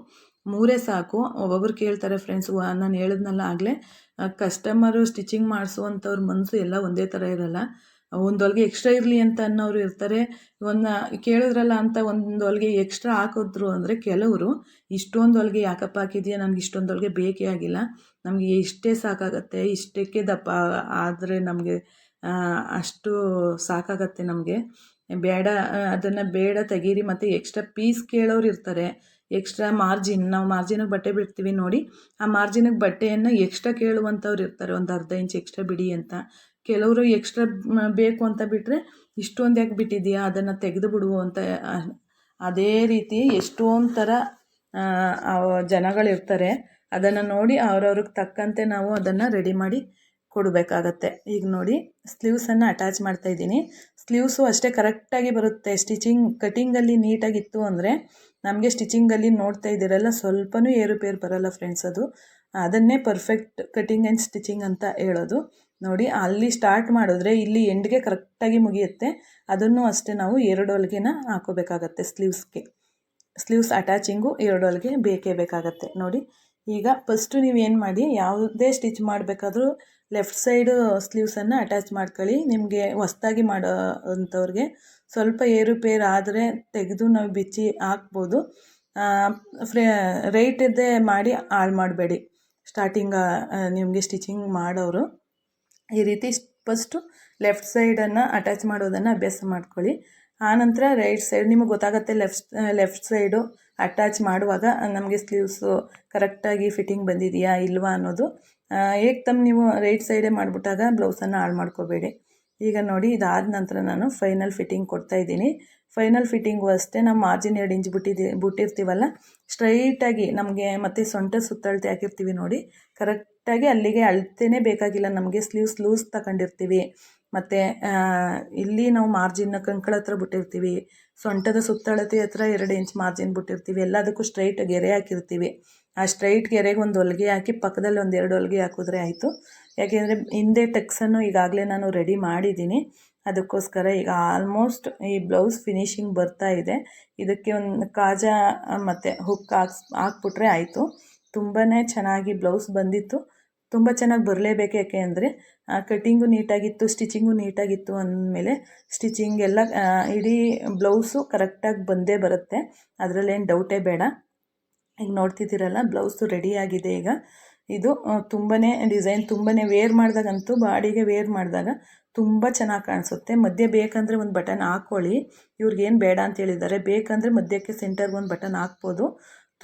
ಮೂರೇ ಸಾಕು. ಒಬ್ಬೊಬ್ರು ಕೇಳ್ತಾರೆ ಫ್ರೆಂಡ್ಸ್ ನಾನು ಹೇಳಿದ್ನಲ್ಲ ಆಗಲೇ. ಕಸ್ಟಮರು ಸ್ಟಿಚಿಂಗ್ ಮಾಡಿಸುವಂಥವ್ರ ಮನಸ್ಸು ಎಲ್ಲ ಒಂದೇ ಥರ ಇರೋಲ್ಲ. ಒಂದು ಹೊಲಿಗೆ ಎಕ್ಸ್ಟ್ರಾ ಇರಲಿ ಅಂತ ಅನ್ನೋರು ಇರ್ತಾರೆ. ಒಂದು ಕೇಳಿದ್ರಲ್ಲ ಅಂತ ಒಂದು ಹೊಲಿಗೆ ಎಕ್ಸ್ಟ್ರಾ ಹಾಕಿದ್ರು ಅಂದರೆ ಕೆಲವರು ಇಷ್ಟೊಂದು ಹೊಲಿಗೆ ಯಾಕಪ್ಪ ಹಾಕಿದೆಯಾ? ನನಗೆ ಇಷ್ಟೊಂದು ಹೊಲಿಗೆ ಬೇಕೇ ಆಗಿಲ್ಲ. ನಮಗೆ ಇಷ್ಟೇ ಸಾಕಾಗತ್ತೆ. ಇಷ್ಟಕ್ಕೆ ದಪ್ಪ ಆದರೆ ನಮಗೆ ಅಷ್ಟು ಸಾಕಾಗತ್ತೆ ನಮಗೆ. ಬೇಡ, ಅದನ್ನು ಬೇಡ ತೆಗೀರಿ. ಮತ್ತು ಎಕ್ಸ್ಟ್ರಾ ಪೀಸ್ ಕೇಳೋರು ಇರ್ತಾರೆ. ಎಕ್ಸ್ಟ್ರಾ ಮಾರ್ಜಿನ್, ನಾವು ಮಾರ್ಜಿನಿಗೆ ಬಟ್ಟೆ ಬಿಡ್ತೀವಿ ನೋಡಿ. ಆ ಮಾರ್ಜಿನಿಗೆ ಬಟ್ಟೆಯನ್ನು ಎಕ್ಸ್ಟ್ರಾ ಕೇಳುವಂಥವ್ರು ಇರ್ತಾರೆ, ಒಂದು ಅರ್ಧ ಇಂಚ್ ಎಕ್ಸ್ಟ್ರಾ ಬಿಡಿ ಅಂತ. ಕೆಲವರು ಎಕ್ಸ್ಟ್ರಾ ಬೇಕು ಅಂತ ಬಿಟ್ಟರೆ ಇಷ್ಟೊಂದು ಯಾಕೆ ಬಿಟ್ಟಿದೆಯಾ ಅದನ್ನು ತೆಗೆದು ಬಿಡು ಅಂತ, ಅದೇ ರೀತಿ ಎಷ್ಟೊಂದು ಥರ ಜನಗಳಿರ್ತಾರೆ ಅದನ್ನು ನೋಡಿ ಅವ್ರವ್ರಿಗೆ ತಕ್ಕಂತೆ ನಾವು ಅದನ್ನು ರೆಡಿ ಮಾಡಿ ಕೊಡಬೇಕಾಗತ್ತೆ. ಈಗ ನೋಡಿ ಸ್ಲೀವ್ಸನ್ನು ಅಟ್ಯಾಚ್ ಮಾಡ್ತಾಯಿದ್ದೀನಿ ಸ್ಲೀವ್ಸು ಅಷ್ಟೇ ಕರೆಕ್ಟಾಗಿ ಬರುತ್ತೆ. ಸ್ಟಿಚಿಂಗ್ ಕಟಿಂಗಲ್ಲಿ ನೀಟಾಗಿತ್ತು ಅಂದರೆ ನಮಗೆ ಸ್ಟಿಚಿಂಗಲ್ಲಿ ನೋಡ್ತಾ ಇದ್ದೀರಲ್ಲ, ಸ್ವಲ್ಪನೂ ಏರುಪೇರು ಬರಲ್ಲ ಫ್ರೆಂಡ್ಸ್ ಅದು. ಅದನ್ನೇ ಪರ್ಫೆಕ್ಟ್ ಕಟಿಂಗ್ ಆ್ಯಂಡ್ ಸ್ಟಿಚಿಂಗ್ ಅಂತ ಹೇಳೋದು. ನೋಡಿ, ಅಲ್ಲಿ ಸ್ಟಾರ್ಟ್ ಮಾಡಿದ್ರೆ ಇಲ್ಲಿ ಎಂಡ್ಗೆ ಕರೆಕ್ಟಾಗಿ ಮುಗಿಯುತ್ತೆ. ಅದನ್ನು ಅಷ್ಟೇ ನಾವು ಎರಡು ಹೊಲಿಗೆನ ಹಾಕೋಬೇಕಾಗತ್ತೆ ಸ್ಲೀವ್ಸ್ಗೆ ಸ್ಲೀವ್ಸ್ ಅಟ್ಯಾಚಿಂಗು ಎರಡು ಹೊಲಿಗೆ ಬೇಕೇ ಬೇಕಾಗತ್ತೆ. ನೋಡಿ, ಈಗ ಫಸ್ಟು ನೀವು ಏನು ಮಾಡಿ, ಯಾವುದೇ ಸ್ಟಿಚ್ ಮಾಡಬೇಕಾದ್ರೂ ಲೆಫ್ಟ್ ಸೈಡು ಸ್ಲೀವ್ಸನ್ನು ಅಟ್ಯಾಚ್ ಮಾಡ್ಕೊಳ್ಳಿ. ನಿಮಗೆ ಹೊಸ್ದಾಗಿ ಮಾಡೋ ಅಂಥವ್ರಿಗೆ ಸ್ವಲ್ಪ ಏರುಪೇರು ಆದರೆ ತೆಗೆದು ನಾವು ಬಿಚ್ಚಿ ಹಾಕ್ಬೋದು. ಫ್ರೇ ಇದ್ದೇ ಮಾಡಿ ಹಾಳು ಮಾಡಬೇಡಿ. ಸ್ಟಾರ್ಟಿಂಗ್ ನಿಮಗೆ ಸ್ಟಿಚಿಂಗ್ ಮಾಡೋರು. ಈ ರೀತಿ ಫಸ್ಟು ಲೆಫ್ಟ್ ಸೈಡನ್ನು ಅಟ್ಯಾಚ್ ಮಾಡೋದನ್ನು ಅಭ್ಯಾಸ ಮಾಡ್ಕೊಳ್ಳಿ. ಆನಂತರ ರೈಟ್ ಸೈಡ್, ನಿಮಗೆ ಗೊತ್ತಾಗುತ್ತೆ ಲೆಫ್ಟ್ ಲೆಫ್ಟ್ ಸೈಡು ಅಟ್ಯಾಚ್ ಮಾಡುವಾಗ ನಮಗೆ ಸ್ಲೀವ್ಸು ಕರೆಕ್ಟಾಗಿ ಫಿಟ್ಟಿಂಗ್ ಬಂದಿದೆಯಾ ಇಲ್ವಾ ಅನ್ನೋದು. ತಮ್ಮ ನೀವು ರೈಟ್ ಸೈಡೇ ಮಾಡಿಬಿಟ್ಟಾಗ ಬ್ಲೌಸನ್ನು ಹಾಳು ಮಾಡ್ಕೋಬೇಡಿ. ಈಗ ನೋಡಿ, ಇದಾದ ನಂತರ ನಾನು ಫೈನಲ್ ಫಿಟ್ಟಿಂಗ್ ಕೊಡ್ತಾ ಇದ್ದೀನಿ. ಫೈನಲ್ ಫಿಟ್ಟಿಂಗು ಅಷ್ಟೇ, ನಾವು ಮಾರ್ಜಿನ್ ಎರಡು ಇಂಚ್ ಬಿಟ್ಟಿದ್ದೀವಿ ಬಿಟ್ಟಿರ್ತೀವಲ್ಲ? ಸ್ಟ್ರೈಟಾಗಿ ನಮಗೆ ಮತ್ತು ಸೊಂಟ ಸುತ್ತಳತೆ ಹಾಕಿರ್ತೀವಿ ನೋಡಿ. ಕರೆಕ್ಟಾಗಿ ಅಲ್ಲಿಗೆ ಅಳ್ತೇನೆ ಬೇಕಾಗಿಲ್ಲ, ನಮಗೆ ಸ್ಲೀವ್ಸ್ ಲೂಸ್ ತಗೊಂಡಿರ್ತೀವಿ. ಮತ್ತು ಇಲ್ಲಿ ನಾವು ಮಾರ್ಜಿನ್ನ ಕಂಕಳ ಹತ್ರ ಬಿಟ್ಟಿರ್ತೀವಿ. ಸೊಂಟದ ಸುತ್ತಳತೆ ಹತ್ರ ಎರಡು ಇಂಚ್ ಮಾರ್ಜಿನ್ ಬಿಟ್ಟಿರ್ತೀವಿ. ಎಲ್ಲದಕ್ಕೂ ಸ್ಟ್ರೈಟ್ ಗೆರೆ ಹಾಕಿರ್ತೀವಿ. ಆ ಸ್ಟ್ರೈಟ್ ಗೆರೆಗೆ ಒಂದು ಹೊಲಿಗೆ ಹಾಕಿ ಪಕ್ಕದಲ್ಲಿ ಒಂದು ಎರಡು ಹೊಲಿಗೆ ಹಾಕಿದ್ರೆ ಆಯಿತು. ಯಾಕೆಂದರೆ ಹಿಂದೆ ಟೆಕ್ಸನ್ನು ಈಗಾಗಲೇ ನಾನು ರೆಡಿ ಮಾಡಿದ್ದೀನಿ. ಅದಕ್ಕೋಸ್ಕರ ಈಗ ಆಲ್ಮೋಸ್ಟ್ ಈ ಬ್ಲೌಸ್ ಫಿನಿಶಿಂಗ್ ಬರ್ತಾ ಇದೆ. ಇದಕ್ಕೆ ಒಂದು ಕಾಜಾ ಮತ್ತು ಹುಕ್ ಹಾಕ್ಸ್, ಹಾಕ್ಬಿಟ್ರೆ ಆಯಿತು. ತುಂಬಾ ಚೆನ್ನಾಗಿ ಬ್ಲೌಸ್ ಬಂದಿತ್ತು. ತುಂಬ ಚೆನ್ನಾಗಿ ಬರಲೇಬೇಕು ಯಾಕೆ ಅಂದರೆ ಕಟ್ಟಿಂಗು ನೀಟಾಗಿತ್ತು, ಸ್ಟಿಚಿಂಗು ನೀಟಾಗಿತ್ತು ಅಂದಮೇಲೆ ಸ್ಟಿಚಿಂಗ್ ಎಲ್ಲ ಇಡೀ ಬ್ಲೌಸು ಕರೆಕ್ಟಾಗಿ ಬಂದೇ ಬರುತ್ತೆ. ಅದರಲ್ಲೇನು ಡೌಟೇ ಬೇಡ. ಈಗ ನೋಡ್ತಿದ್ದೀರಲ್ಲ, ಬ್ಲೌಸು ರೆಡಿಯಾಗಿದೆ ಈಗ. ಇದು ತುಂಬನೇ ಡಿಸೈನ್ ತುಂಬನೇ ವೇರ್ ಮಾಡಿದಾಗಂತೂ ಬಾಡಿಗೆ ವೇರ್ ಮಾಡಿದಾಗ ತುಂಬ ಚೆನ್ನಾಗಿ ಕಾಣಿಸುತ್ತೆ. ಮಧ್ಯೆ ಬೇಕಂದರೆ ಒಂದು ಬಟನ್ ಹಾಕ್ಕೊಳ್ಳಿ ಇವ್ರಿಗೇನು ಬೇಡ ಅಂತ ಹೇಳಿದ್ದಾರೆ. ಬೇಕಂದರೆ ಮಧ್ಯಕ್ಕೆ ಸೆಂಟರ್ಗೆ ಒಂದು ಬಟನ್ ಹಾಕ್ಬೋದು.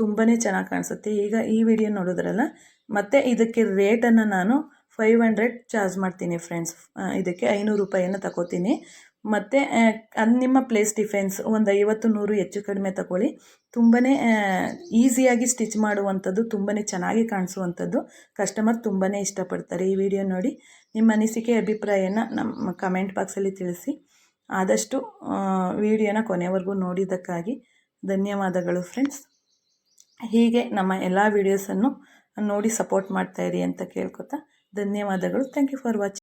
ತುಂಬಾ ಚೆನ್ನಾಗಿ ಕಾಣಿಸುತ್ತೆ. ಈಗ ಈ ವಿಡಿಯೋ ನೋಡಿದ್ರಲ್ಲ, ಮತ್ತು ಇದಕ್ಕೆ ರೇಟನ್ನು ನಾನು ಫೈವ್ ಹಂಡ್ರೆಡ್ ಚಾರ್ಜ್ ಮಾಡ್ತೀನಿ ಫ್ರೆಂಡ್ಸ್ ಇದಕ್ಕೆ ಐನೂರು ರೂಪಾಯಿಯನ್ನು ತಗೋತೀನಿ ಮತ್ತು ಅದು ನಿಮ್ಮ ಪ್ಲೇಸ್ ಡಿಫೆನ್ಸ್ ಒಂದು ಐವತ್ತು ನೂರು ಹೆಚ್ಚು ಕಡಿಮೆ ತಗೊಳ್ಳಿ. ತುಂಬಾ ಈಸಿಯಾಗಿ ಸ್ಟಿಚ್ ಮಾಡುವಂಥದ್ದು ತುಂಬಾ ಚೆನ್ನಾಗಿ ಕಾಣಿಸುವಂಥದ್ದು. ಕಸ್ಟಮರ್ ತುಂಬಾ ಇಷ್ಟಪಡ್ತಾರೆ ಈ ವಿಡಿಯೋ ನೋಡಿ. ನಿಮ್ಮ ಅನಿಸಿಕೆ, ಅಭಿಪ್ರಾಯನ ನಮ್ಮ ಕಮೆಂಟ್ ಬಾಕ್ಸಲ್ಲಿ ತಿಳಿಸಿ. ಆದಷ್ಟು ವಿಡಿಯೋನ ಕೊನೆವರೆಗೂ ನೋಡಿದ್ದಕ್ಕಾಗಿ ಧನ್ಯವಾದಗಳು ಫ್ರೆಂಡ್ಸ್ ಹೀಗೆ ನಮ್ಮ ಎಲ್ಲ ವಿಡಿಯೋಸನ್ನು ನೋಡಿ ಸಪೋರ್ಟ್ ಮಾಡ್ತಾಯಿರಿ ಅಂತ ಕೇಳ್ಕೊತಾ ಧನ್ಯವಾದಗಳು. Thank you for watching